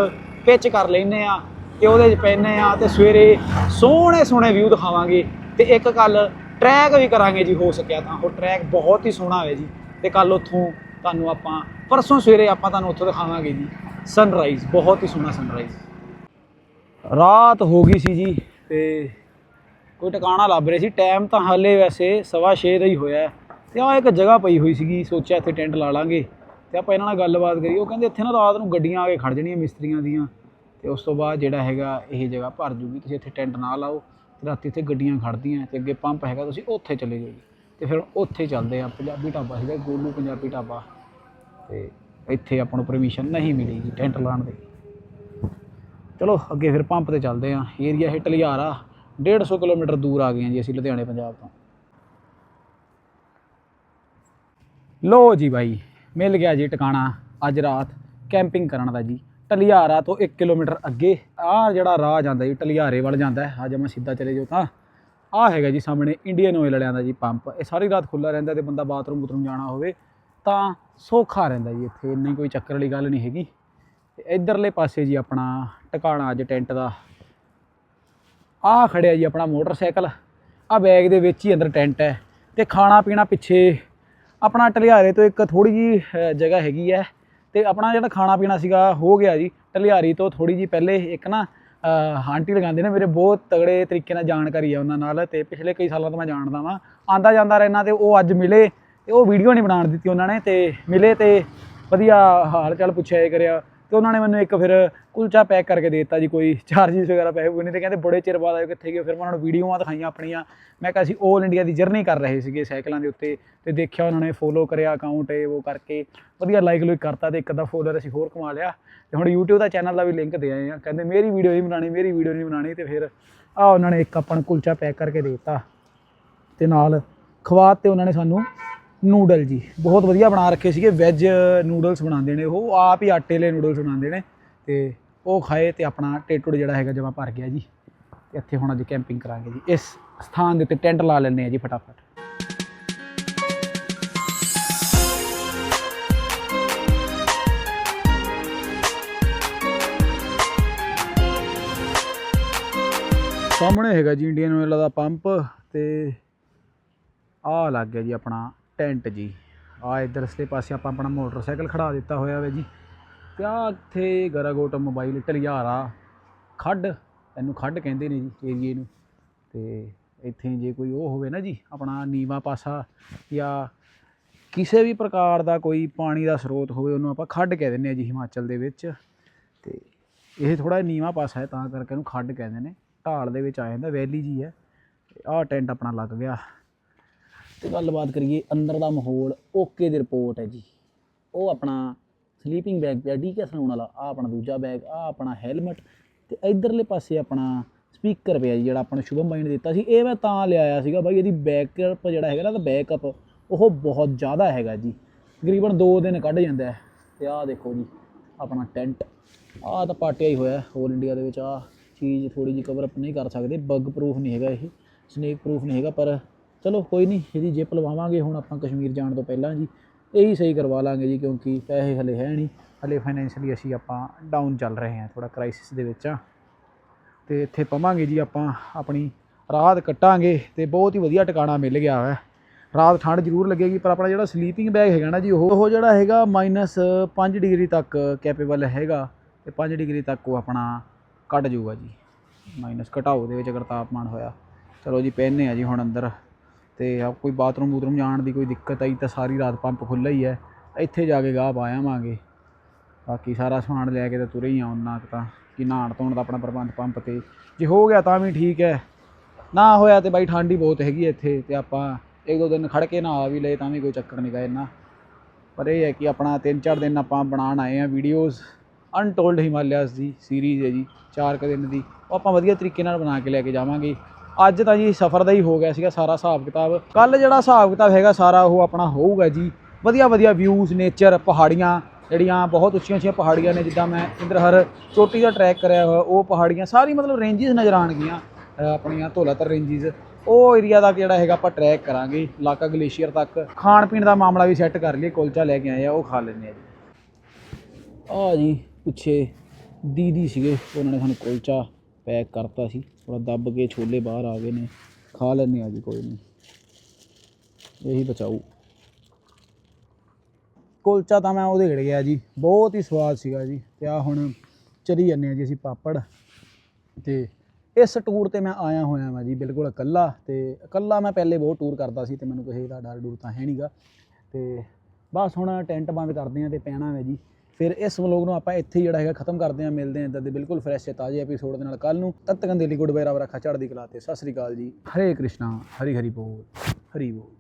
ਪਿਚ ਕਰ ਲੈਨੇ ਆ ਤੇ ਉਹਦੇ 'ਚ ਪੈਨੇ ਆ ਤੇ ਸਵੇਰੇ ਸੋਹਣੇ ਸੋਹਣੇ ਵਿਊ ਦਿਖਾਵਾਂਗੇ ਤੇ ਇੱਕ ਕੱਲ ਟਰੈਕ ਵੀ ਕਰਾਂਗੇ ਜੀ, ਹੋ ਸਕਿਆ ਤਾਂ। ਉਹ ਟਰੈਕ ਬਹੁਤ ਹੀ ਸੋਹਣਾ ਹੋਵੇ ਜੀ ਤੇ ਕੱਲ ਉੱਥੋਂ ਤੁਹਾਨੂੰ ਆਪਾਂ ਪਰਸੋਂ ਸਵੇਰੇ ਆਪਾਂ ਤੁਹਾਨੂੰ ਉੱਥੋਂ ਦਿਖਾਵਾਂਗੇ ਜੀ। ਸਨਰਾਈਜ਼ ਬਹੁਤ ਹੀ ਸੋਹਣਾ ਸਨਰਾਈਜ਼ ਰਾਤ ਹੋ ਗਈ ਸੀ ਜੀ ਤੇ ਕੋਈ ਟਿਕਾਣਾ ਲੱਭ ਰਹੇ ਸੀ। ਟਾਈਮ ਤਾਂ ਹਾਲੇ ਵੈਸੇ ਸਵਾ ਛੇ ਦਾ ਹੀ ਹੋਇਆ ਹੈ। ਤੇ ਆ ਇੱਕ ਜਗ੍ਹਾ ਪਈ ਹੋਈ ਸੀਗੀ, ਸੋਚਿਆ ਇੱਥੇ ਟੈਂਟ ਲਾ ਲਾਂਗੇ। ਤੇ ਆਪਾਂ ਇਹਨਾਂ ਨਾਲ ਗੱਲਬਾਤ ਕਰੀ ਉਹ ਕਹਿੰਦੇ ਇੱਥੇ ਨਾ ਰਾਤ ਨੂੰ ਗੱਡੀਆਂ ਆ ਕੇ ਖੜ ਜਾਣੀਆਂ ਮਿਸਤਰੀਆਂ ਦੀਆਂ ਤੇ ਉਸ ਤੋਂ ਬਾਅਦ ਜਿਹੜਾ ਹੈਗਾ ਇਹ ਜਗ੍ਹਾ ਭਰ ਜੂਗੀ, ਤੁਸੀਂ ਇੱਥੇ ਟੈਂਟ ਨਾ ਲਾਓ ਤੇ ਰਾਤੀ ਇੱਥੇ ਗੱਡੀਆਂ ਖੜਦੀਆਂ ਤੇ ਅੱਗੇ ਪੰਪ ਹੈਗਾ, ਤੁਸੀਂ ਉੱਥੇ ਚਲੇ ਜਾਓ ਜੀ। ਤੇ ਫਿਰ ਉੱਥੇ ਚੱਲਦੇ ਆ, ਪੰਜਾਬੀ ਢਾਬਾ ਸੀਗਾ ਗੋਲੂ ਪੰਜਾਬੀ ਢਾਬਾ ਤੇ ਇੱਥੇ ਆਪਾਂ ਨੂੰ ਪਰਮਿਸ਼ਨ ਨਹੀਂ ਮਿਲੀ ਜੀ ਟੈਂਟ ਲਾਉਣ ਦੀ। ਚਲੋ, ਅੱਗੇ ਫਿਰ ਪੰਪ ਤੇ ਚੱਲਦੇ ਆ, ਏਰੀਆ ਇਹ ਟਲਿਆਰਾ 150 ਕਿਲੋਮੀਟਰ ਦੂਰ ਆ ਗਏ ਆ ਜੀ ਅਸੀਂ ਲੁਧਿਆਣੇ, ਪੰਜਾਬ ਤੋਂ। ਲੋ ਜੀ ਬਾਈ ਮਿਲ ਗਿਆ ਜੀ ਟਿਕਾਣਾ ਅੱਜ ਰਾਤ ਕੈਂਪਿੰਗ ਕਰਨ ਦਾ ਜੀ। ਟਲਿਆਰਾ ਤੋਂ 1 ਕਿਲੋਮੀਟਰ ਅੱਗੇ ਆਹ ਜਿਹੜਾ ਰਾਹ ਜਾਂਦਾ ਜੀ, ਟਲਿਆਰੇ ਵੱਲ ਜਾਂਦਾ ਹੈ। ਅੱਜ ਮੈਂ ਸਿੱਧਾ ਚਲੇ ਜਾਓ ਤਾਂ। ਆਹ ਹੈਗਾ ਜੀ ਸਾਹਮਣੇ ਇੰਡੀਅਨ ਆਇਲ ਵਾਲਿਆਂ ਦਾ ਜੀ ਪੰਪ ਇਹ ਸਾਰੀ ਰਾਤ ਖੁੱਲਾ ਰਹਿੰਦਾ ਤੇ ਬੰਦਾ ਬਾਥਰੂਮ ਬੂਥਰੂਮ ਜਾਣਾ ਹੋਵੇ ਤਾਂ ਸੌਖਾ ਰਹਿੰਦਾ ਜੀ ਇੱਥੇ। ਇੰਨੀ ਕੋਈ ਚੱਕਰ ਵਾਲੀ ਗੱਲ ਨਹੀਂ ਹੈਗੀ। ਤੇ ਇਧਰਲੇ ਪਾਸੇ ਜੀ ਆਪਣਾ ਟਿਕਾਣਾ ਅੱਜ ਟੈਂਟ ਦਾ। ਆਹ ਖੜਿਆ ਜੀ ਆਪਣਾ ਮੋਟਰਸਾਈਕਲ। ਆ ਬੈਗ ਦੇ ਵਿੱਚ ਹੀ ਅੰਦਰ ਟੈਂਟ ਹੈ। ਤੇ ਖਾਣਾ ਪੀਣਾ ਪਿੱਛੇ ਆਪਣਾ ਟਲਿਆਰੇ ਤੋਂ ਇੱਕ ਥੋੜੀ ਜੀ ਜਗ੍ਹਾ ਹੈਗੀ ਹੈ ਤੇ ਆਪਣਾ ਜਿਹੜਾ ਖਾਣਾ ਪੀਣਾ ਸੀਗਾ, ਹੋ ਗਿਆ ਜੀ। ਟਲਿਆਰੀ ਤੋਂ ਥੋੜੀ ਜੀ ਪਹਿਲੇ ਇੱਕ ਨਾ ਹਾਂਟੀ ਲਗਾਉਂਦੇ ਨੇ, ਮੇਰੇ ਬਹੁਤ ਤਗੜੇ ਤਰੀਕੇ ਨਾਲ ਜਾਣਕਾਰੀ ਆ ਉਹਨਾਂ ਨਾਲ ਤੇ ਪਿਛਲੇ ਕਈ ਸਾਲਾਂ ਤੋਂ ਮੈਂ ਜਾਣਦਾ ਵਾਂ। ਆਂਦਾ ਜਾਂਦਾ ਰਹਿਣਾ ਤੇ ਉਹ ਅੱਜ ਮਿਲੇ ਤੇ ਉਹ ਵੀਡੀਓ ਨਹੀਂ ਬਣਾਉਣ ਦਿੱਤੀ ਉਹਨਾਂ ਨੇ ਤੇ ਮਿਲੇ ਤੇ ਵਧੀਆ ਹਾਲ ਚਾਲ ਪੁੱਛਿਆ ਕਰਿਆ। ਤੇ ਉਹਨਾਂ ਨੇ ਮੈਨੂੰ ਇੱਕ ਫਿਰ ਕੁਲਚਾ ਪੈਕ ਕਰਕੇ ਦੇ ਦਿੱਤਾ ਜੀ, ਕੋਈ ਚਾਰਜਿਸ ਵਗੈਰਾ ਪੈਸੇ ਕੋਈ ਨਹੀਂ ਤੇ ਕਹਿੰਦੇ ਬੜੇ ਚਿਰ ਬਾਅਦ ਆਏ, ਕਿੱਥੇ ਗਏ, ਫਿਰ ਮੈਂ ਉਹਨਾਂ ਨੂੰ ਵੀਡੀਓਆਂ ਦਿਖਾਈਆਂ ਆਪਣੀਆਂ। ਮੈਂ ਕਿਹਾ, ਅਸੀਂ 올 ਇੰਡੀਆ ਦੀ ਜਰਨੀ ਕਰ ਰਹੇ ਸੀਗੇ ਸਾਈਕਲਾਂ ਦੇ ਉੱਤੇ ਤੇ ਦੇਖਿਆ ਉਹਨਾਂ ਨੇ ਫੋਲੋ ਕਰਿਆ ਅਕਾਊਂਟ ਇਹ, ਉਹ ਕਰਕੇ। ਵਧੀਆ ਲਾਈਕ ਲੁਇਕ ਕਰਤਾ ਤੇ ਇੱਕ ਅੱਧਾ ਫੋਲੋਅਰ ਅਸੀਂ ਹੋਰ ਕਮਾ ਲਿਆ। ਤੇ ਹੁਣ YouTube ਦਾ ਚੈਨਲ ਦਾ ਵੀ ਲਿੰਕ ਦੇ ਆਏ ਆ। ਕਹਿੰਦੇ, ਮੇਰੀ ਵੀਡੀਓ ਨਹੀਂ ਬਣਾਣੀ ਮੇਰੀ ਵੀਡੀਓ ਨਹੀਂ ਬਣਾਣੀ ਤੇ ਫਿਰ ਆ ਉਹਨਾਂ ਨੇ ਇੱਕ ਆਪਾਂ ਨੂੰ ਕੁਲਚਾ ਪੈਕ ਕਰਕੇ ਦੇ ਦਿੱਤਾ। ਤੇ ਨਾਲ ਖਵਾ ਤੇ ਉਹਨਾਂ ਨੇ ਸਾਨੂੰ ਨੂਡਲ ਜੀ। ਬਹੁਤ ਵਧੀਆ ਬਣਾ ਰੱਖੇ ਸੀਗੇ। ਵੈਜ ਨੂਡਲਸ ਬਣਾਉਂਦੇ ਨੇ ਉਹ। ਆਪ ਹੀ ਆਟੇ ਵਾਲੇ ਨੂਡਲਸ ਬਣਾਉਂਦੇ ਨੇ। ਤੇ ਉਹ ਖਾਏ ਤੇ ਆਪਣਾ ਟੇਟੂੜ ਜਿਹੜਾ ਹੈਗਾ ਜਮਾ ਭਰ ਗਿਆ ਜੀ। ਤੇ ਇੱਥੇ ਹੁਣ ਅੱਜ ਕੈਂਪਿੰਗ ਕਰਾਂਗੇ ਜੀ। ਇਸ ਸਥਾਨ ਦੇ ਉੱਤੇ ਟੈਂਟ ਲਾ ਲੈਂਦੇ ਆ ਜੀ ਫਟਾਫਟ। ਸਾਹਮਣੇ ਹੈਗਾ ਜੀ ਇੰਡੀਅਨ ਆਇਲ ਦਾ ਪੰਪ ਤੇ ਆਹ ਲੱਗ ਗਿਆ ਜੀ ਆਪਣਾ ਟੈਂਟ ਜੀ। ਆ ਇਧਰਲੇ ਪਾਸੇ ਆਪਾਂ ਆਪਣਾ ਮੋਟਰਸਾਈਕਲ ਖੜਾ ਦਿੱਤਾ ਹੋਇਆ ਵੇ ਜੀ। ਤੇ ਆ ਇੱਥੇ ਗਰਾਗੋਟ ਮੋਬਾਈਲ ਟਲਿਆਰਾ ਖੱਡ ਇਹਨੂੰ ਖੱਡ ਕਹਿੰਦੇ ਨੇ ਜੀ ਏਰੀਏ ਨੂੰ। ਤੇ ਇੱਥੇ ਜੇ ਕੋਈ ਉਹ ਹੋਵੇ ਨਾ ਜੀ, ਆਪਣਾ ਨੀਵਾ ਪਾਸਾ ਜਾਂ ਕਿਸੇ ਵੀ ਪ੍ਰਕਾਰ ਦਾ ਕੋਈ ਪਾਣੀ ਦਾ ਸਰੋਤ ਹੋਵੇ, ਉਹਨੂੰ ਆਪਾਂ ਖੱਡ ਕਹਿ ਦਿੰਦੇ ਆ ਜੀ ਹਿਮਾਚਲ ਦੇ ਵਿੱਚ। ਤੇ ਇਹ ਥੋੜਾ ਨੀਵਾ ਪਾਸਾ ਹੈ, ਤਾਂ ਕਰਕੇ ਇਹਨੂੰ ਖੱਡ ਕਹਿੰਦੇ ਨੇ। ਢਾਲ ਦੇ ਵਿੱਚ ਆ ਜਾਂਦਾ, ਵੈਲੀ ਜੀ ਹੈ। ਆਹ ਟੈਂਟ ਆਪਣਾ ਲੱਗ ਗਿਆ। ਤੇ ਗੱਲਬਾਤ ਕਰੀਏ ਅੰਦਰ ਦਾ ਮਾਹੌਲ, ਓਕੇ ਦੀ ਰਿਪੋਰਟ ਹੈ ਜੀ। ਉਹ ਆਪਣਾ ਸਲੀਪਿੰਗ ਬੈਗ ਪਿਆ ਡੀਕੇ ਸਲਾਉਣ ਵਾਲਾ ਆ ਆਪਣਾ ਦੂਜਾ ਬੈਗ ਆ ਆਪਣਾ ਹੈਲਮਟ ਤੇ ਇਧਰਲੇ ਪਾਸੇ ਆਪਣਾ ਸਪੀਕਰ ਪਿਆ ਜੀ, ਜਿਹੜਾ ਆਪਾਂ ਨੂੰ ਸ਼ੁਭਮ ਬਾਈ ਨੇ ਦਿੱਤਾ ਸੀ। ਇਹ ਮੈਂ ਤਾਂ ਲਿਆਇਆ ਸੀਗਾ ਬਾਈ, ਇਹਦੀ ਬੈਕਅਪ ਜਿਹੜਾ ਹੈਗਾ ਨਾ ਤਾਂ ਬੈਕਅਪ ਉਹ ਬਹੁਤ ਜ਼ਿਆਦਾ ਹੈਗਾ ਜੀ। ਤਕਰੀਬਨ 2 ਦਿਨ ਕੱਢ ਜਾਂਦਾ ਹੈ। ਤੇ ਆਹ ਦੇਖੋ ਜੀ, ਆਪਣਾ ਟੈਂਟ, ਆਹ ਤਾਂ ਪਾਟਿਆ ਹੀ ਹੋਇਆ ਹੋਲ ਇੰਡੀਆ ਦੇ ਵਿੱਚ ਆਹ ਚੀਜ਼ ਥੋੜੀ ਜਿਹੀ ਕਵਰ ਅਪ ਨਹੀਂ ਕਰ ਸਕਦੇ ਬੱਗ ਪ੍ਰੂਫ ਨਹੀਂ ਹੈਗਾ ਇਹ ਸਨੇਕ ਪ੍ਰੂਫ ਨਹੀਂ ਹੈਗਾ, ਪਰ ਚਲੋ ਕੋਈ ਨਹੀਂ, ਇਹਦੀ ਜਿਪ ਲਵਾਵਾਂਗੇ, ਹੁਣ ਆਪਾਂ ਕਸ਼ਮੀਰ ਜਾਣ ਤੋਂ ਪਹਿਲਾਂ ਜੀ। ਇਹੀ ਸਹੀ ਕਰਵਾ ਲਾਂਗੇ ਜੀ, ਕਿਉਂਕਿ ਪੈਸੇ ਹਲੇ ਹੈ ਨਹੀਂ। ਹਲੇ ਫਾਈਨੈਂਸ਼ੀਅਲੀ ਅਸੀਂ ਆਪਾਂ ਡਾਊਨ ਚੱਲ ਰਹੇ ਹਾਂ ਥੋੜਾ ਕ੍ਰਾਈਸਿਸ ਦੇ ਵਿੱਚ ਆ ਤੇ ਇੱਥੇ ਪਵਾਂਗੇ ਜੀ ਆਪਾਂ ਆਪਣੀ ਰਾਤ ਕੱਟਾਂਗੇ ਤੇ ਬਹੁਤ ਹੀ ਵਧੀਆ ਟਿਕਾਣਾ ਮਿਲ ਗਿਆ ਹੈ। ਰਾਤ ਠੰਡ ਜ਼ਰੂਰ ਲੱਗੇਗੀ, ਪਰ ਆਪਣਾ ਜਿਹੜਾ ਸਲੀਪਿੰਗ ਬੈਗ ਹੈਗਾ ਨਾ ਜੀ, ਉਹ ਉਹ ਜਿਹੜਾ ਹੈਗਾ -5 ਡਿਗਰੀ ਤੱਕ ਕੈਪੇਬਲ ਹੈਗਾ ਤੇ 5 ਡਿਗਰੀ ਤੱਕ ਉਹ ਆਪਣਾ ਕੱਟ ਜਾਊਗਾ ਜੀ। ਮਾਈਨਸ ਘਟਾਓ ਦੇ ਵਿੱਚ ਅਗਰ ਤਾਪਮਾਨ ਹੋਇਆ। ਚਲੋ ਜੀ ਪਹਿਨੇ ਆ ਜੀ ਹੁਣ ਅੰਦਰ। ਤੇ ਆ ਕੋਈ ਬਾਥਰੂਮ ਬੂਥਰੂਮ ਜਾਣ ਦੀ ਕੋਈ ਦਿੱਕਤ ਆਈ ਤਾਂ ਸਾਰੀ ਰਾਤ ਪੰਪ ਖੁੱਲ੍ਹਾ ਹੀ ਹੈ। ਇੱਥੇ ਜਾ ਕੇ ਗਾਹ ਪਾ ਆਵਾਂਗੇ। ਬਾਕੀ ਸਾਰਾ ਸਮਾਨ ਲੈ ਕੇ ਤਾਂ ਤੁਰੇ ਹੀ ਆ ਉਹਨਾਂ ਕੁ ਤਾਂ। ਕਿ ਨਹਾਉਣ ਧੋਣ ਦਾ ਆਪਣਾ ਪ੍ਰਬੰਧ ਪੰਪ ਤੇ। ਜੇ ਹੋ ਗਿਆ ਤਾਂ ਵੀ ਠੀਕ ਹੈ। ਨਾ ਹੋਇਆ ਤੇ ਬਾਈ ਠੰਡ ਹੀ ਬਹੁਤ ਹੈਗੀ ਹੈ ਇੱਥੇ ਤੇ ਆਪਾਂ ਇੱਕ ਦੋ ਦਿਨ ਖੜ ਕੇ ਨਹਾ ਵੀ ਲਏ ਤਾਂ ਵੀ ਕੋਈ ਚੱਕਰ ਨਹੀਂ ਗਾ ਇੰਨਾ। ਪਰ ਇਹ ਹੈ ਕਿ ਆਪਣਾ ਤਿੰਨ ਚਾਰ ਦਿਨ ਆਪਾਂ ਬਣਾਉਣ ਆਏ ਆ ਵੀਡੀਓਜ਼ ਅਨਟੋਲਡ ਹਿਮਾਲਿਆਸ ਦੀ ਸੀਰੀਜ਼ ਹੈ ਜੀ, ਚਾਰ ਕੁ ਦਿਨ ਦੀ। ਉਹ ਆਪਾਂ ਵਧੀਆ ਤਰੀਕੇ ਨਾਲ ਬਣਾ ਕੇ ਲੈ ਕੇ ਜਾਵਾਂਗੇ। ਅੱਜ ਤਾਂ ਜੀ ਸਫ਼ਰ ਦਾ ਹੀ ਹੋ ਗਿਆ ਸੀਗਾ ਸਾਰਾ ਹਿਸਾਬ ਕਿਤਾਬ। ਕੱਲ ਜਿਹੜਾ ਹਿਸਾਬ ਕਿਤਾਬ ਹੈਗਾ ਸਾਰਾ ਉਹ ਆਪਣਾ ਹੋਊਗਾ ਜੀ। ਵਧੀਆ ਵਧੀਆ ਵਿਊਜ਼ ਨੇਚਰ ਪਹਾੜੀਆਂ ਜਿਹੜੀਆਂ ਬਹੁਤ ਉੱਚੀਆਂ ਉੱਚੀਆਂ ਪਹਾੜੀਆਂ ਨੇ ਜਿੱਦਾਂ ਮੈਂ ਇੰਦਰਹਰ ਚੋਟੀ ਦਾ ਟਰੈਕ ਕਰਿਆ ਹੋਇਆ ਉਹ ਪਹਾੜੀਆਂ ਸਾਰੀ ਮਤਲਬ ਰੇਂਜਸ ਨਜ਼ਰ ਆਉਣਗੀਆਂ ਅ, ਆਪਣੀਆਂ ਧੌਲਾਤਰ ਰੇਂਜਸ ਉਹ ਏਰੀਆ ਦਾ ਜਿਹੜਾ ਹੈਗਾ ਆਪਾਂ ਟਰੈਕ ਕਰਾਂਗੇ ਲਾਕਾ ਗਲੇਸ਼ੀਅਰ ਤੱਕ। ਖਾਣ ਪੀਣ ਦਾ ਮਾਮਲਾ ਵੀ ਸੈੱਟ ਕਰ ਲਈਏ ਕੁਲਚਾ ਲੈ ਕੇ ਆਏ ਆ ਉਹ ਖਾ ਲੈਂਦੇ ਆ ਜੀ। ਆ ਜੀ ਪਿੱਛੇ ਦੀਦੀ ਸੀਗੇ ਉਹਨਾਂ ਨੇ ਸਾਨੂੰ ਕੁਲਚਾ ਪੈਕ ਕਰਤਾ ਸੀ। ਥੋੜਾ ਦੱਬ ਕੇ ਛੋਲੇ ਬਾਹਰ ਆ ਗਏ ਨੇ, ਖਾ ਲੈਂਦੇ ਆ ਜੀ, ਕੋਈ ਨਹੀਂ। ਇਹੀ ਬਚਾਊ। ਕੁਲਚਾ ਤਾਂ ਮੈਂ ਉਹਦੇ ਘੜ ਗਿਆ ਜੀ, ਬਹੁਤ ਹੀ ਸਵਾਦ ਸੀਗਾ ਜੀ। ਤੇ ਆ ਹੁਣ ਚਰੀ ਜਾਂਦੇ ਆ ਜੀ ਅਸੀਂ ਪਾਪੜ। ਤੇ ਇਸ ਟੂਰ ਤੇ ਮੈਂ ਆਇਆ ਹੋਇਆ ਮੈਂ ਜੀ, ਬਿਲਕੁਲ ਇਕੱਲਾ। ਤੇ ਇਕੱਲਾ ਮੈਂ ਪਹਿਲੇ ਬਹੁਤ ਟੂਰ ਕਰਦਾ ਸੀ ਤੇ ਮੈਨੂੰ ਕਿਸੇ ਦਾ ਡਰ ਡੂਰ ਤਾਂ ਹੈ ਨਹੀਂਗਾ ਤੇ ਬਸ ਹੁਣ ਟੈਂਟ ਬੰਦ ਕਰਦੇ ਆ ਤੇ ਪੈਣਾ ਹੈ ਜੀ। ਫਿਰ ਇਸ ਵਲੋਗ ਨੂੰ ਆਪਾਂ ਇੱਥੇ ਜਿਹੜਾ ਹੈਗਾ ਖਤਮ ਕਰਦੇ ਹਾਂ, ਮਿਲਦੇ ਹਾਂ ਇਦਾਂ ਦੇ ਬਿਲਕੁਲ ਫਰੈਸ਼ ਤੇ ਤਾਜ਼ੇ ਐਪੀਸੋਡ ਦੇ ਨਾਲ। ਕੱਲ ਨੂੰ ਤਦ ਤੱਕ ਦੇ ਲਈ ਗੁੱਡ ਬਾਏ ਰੱਖਾ ਚੜ੍ਹਦੀ ਕਲਾ ਤੇ। ਸਤਿ ਸ੍ਰੀ ਅਕਾਲ ਜੀ। ਹਰੇ ਕ੍ਰਿਸ਼ਨਾ, ਹਰੀ ਹਰੀ ਬੋਲ ਹਰੀ ਬੋਲ।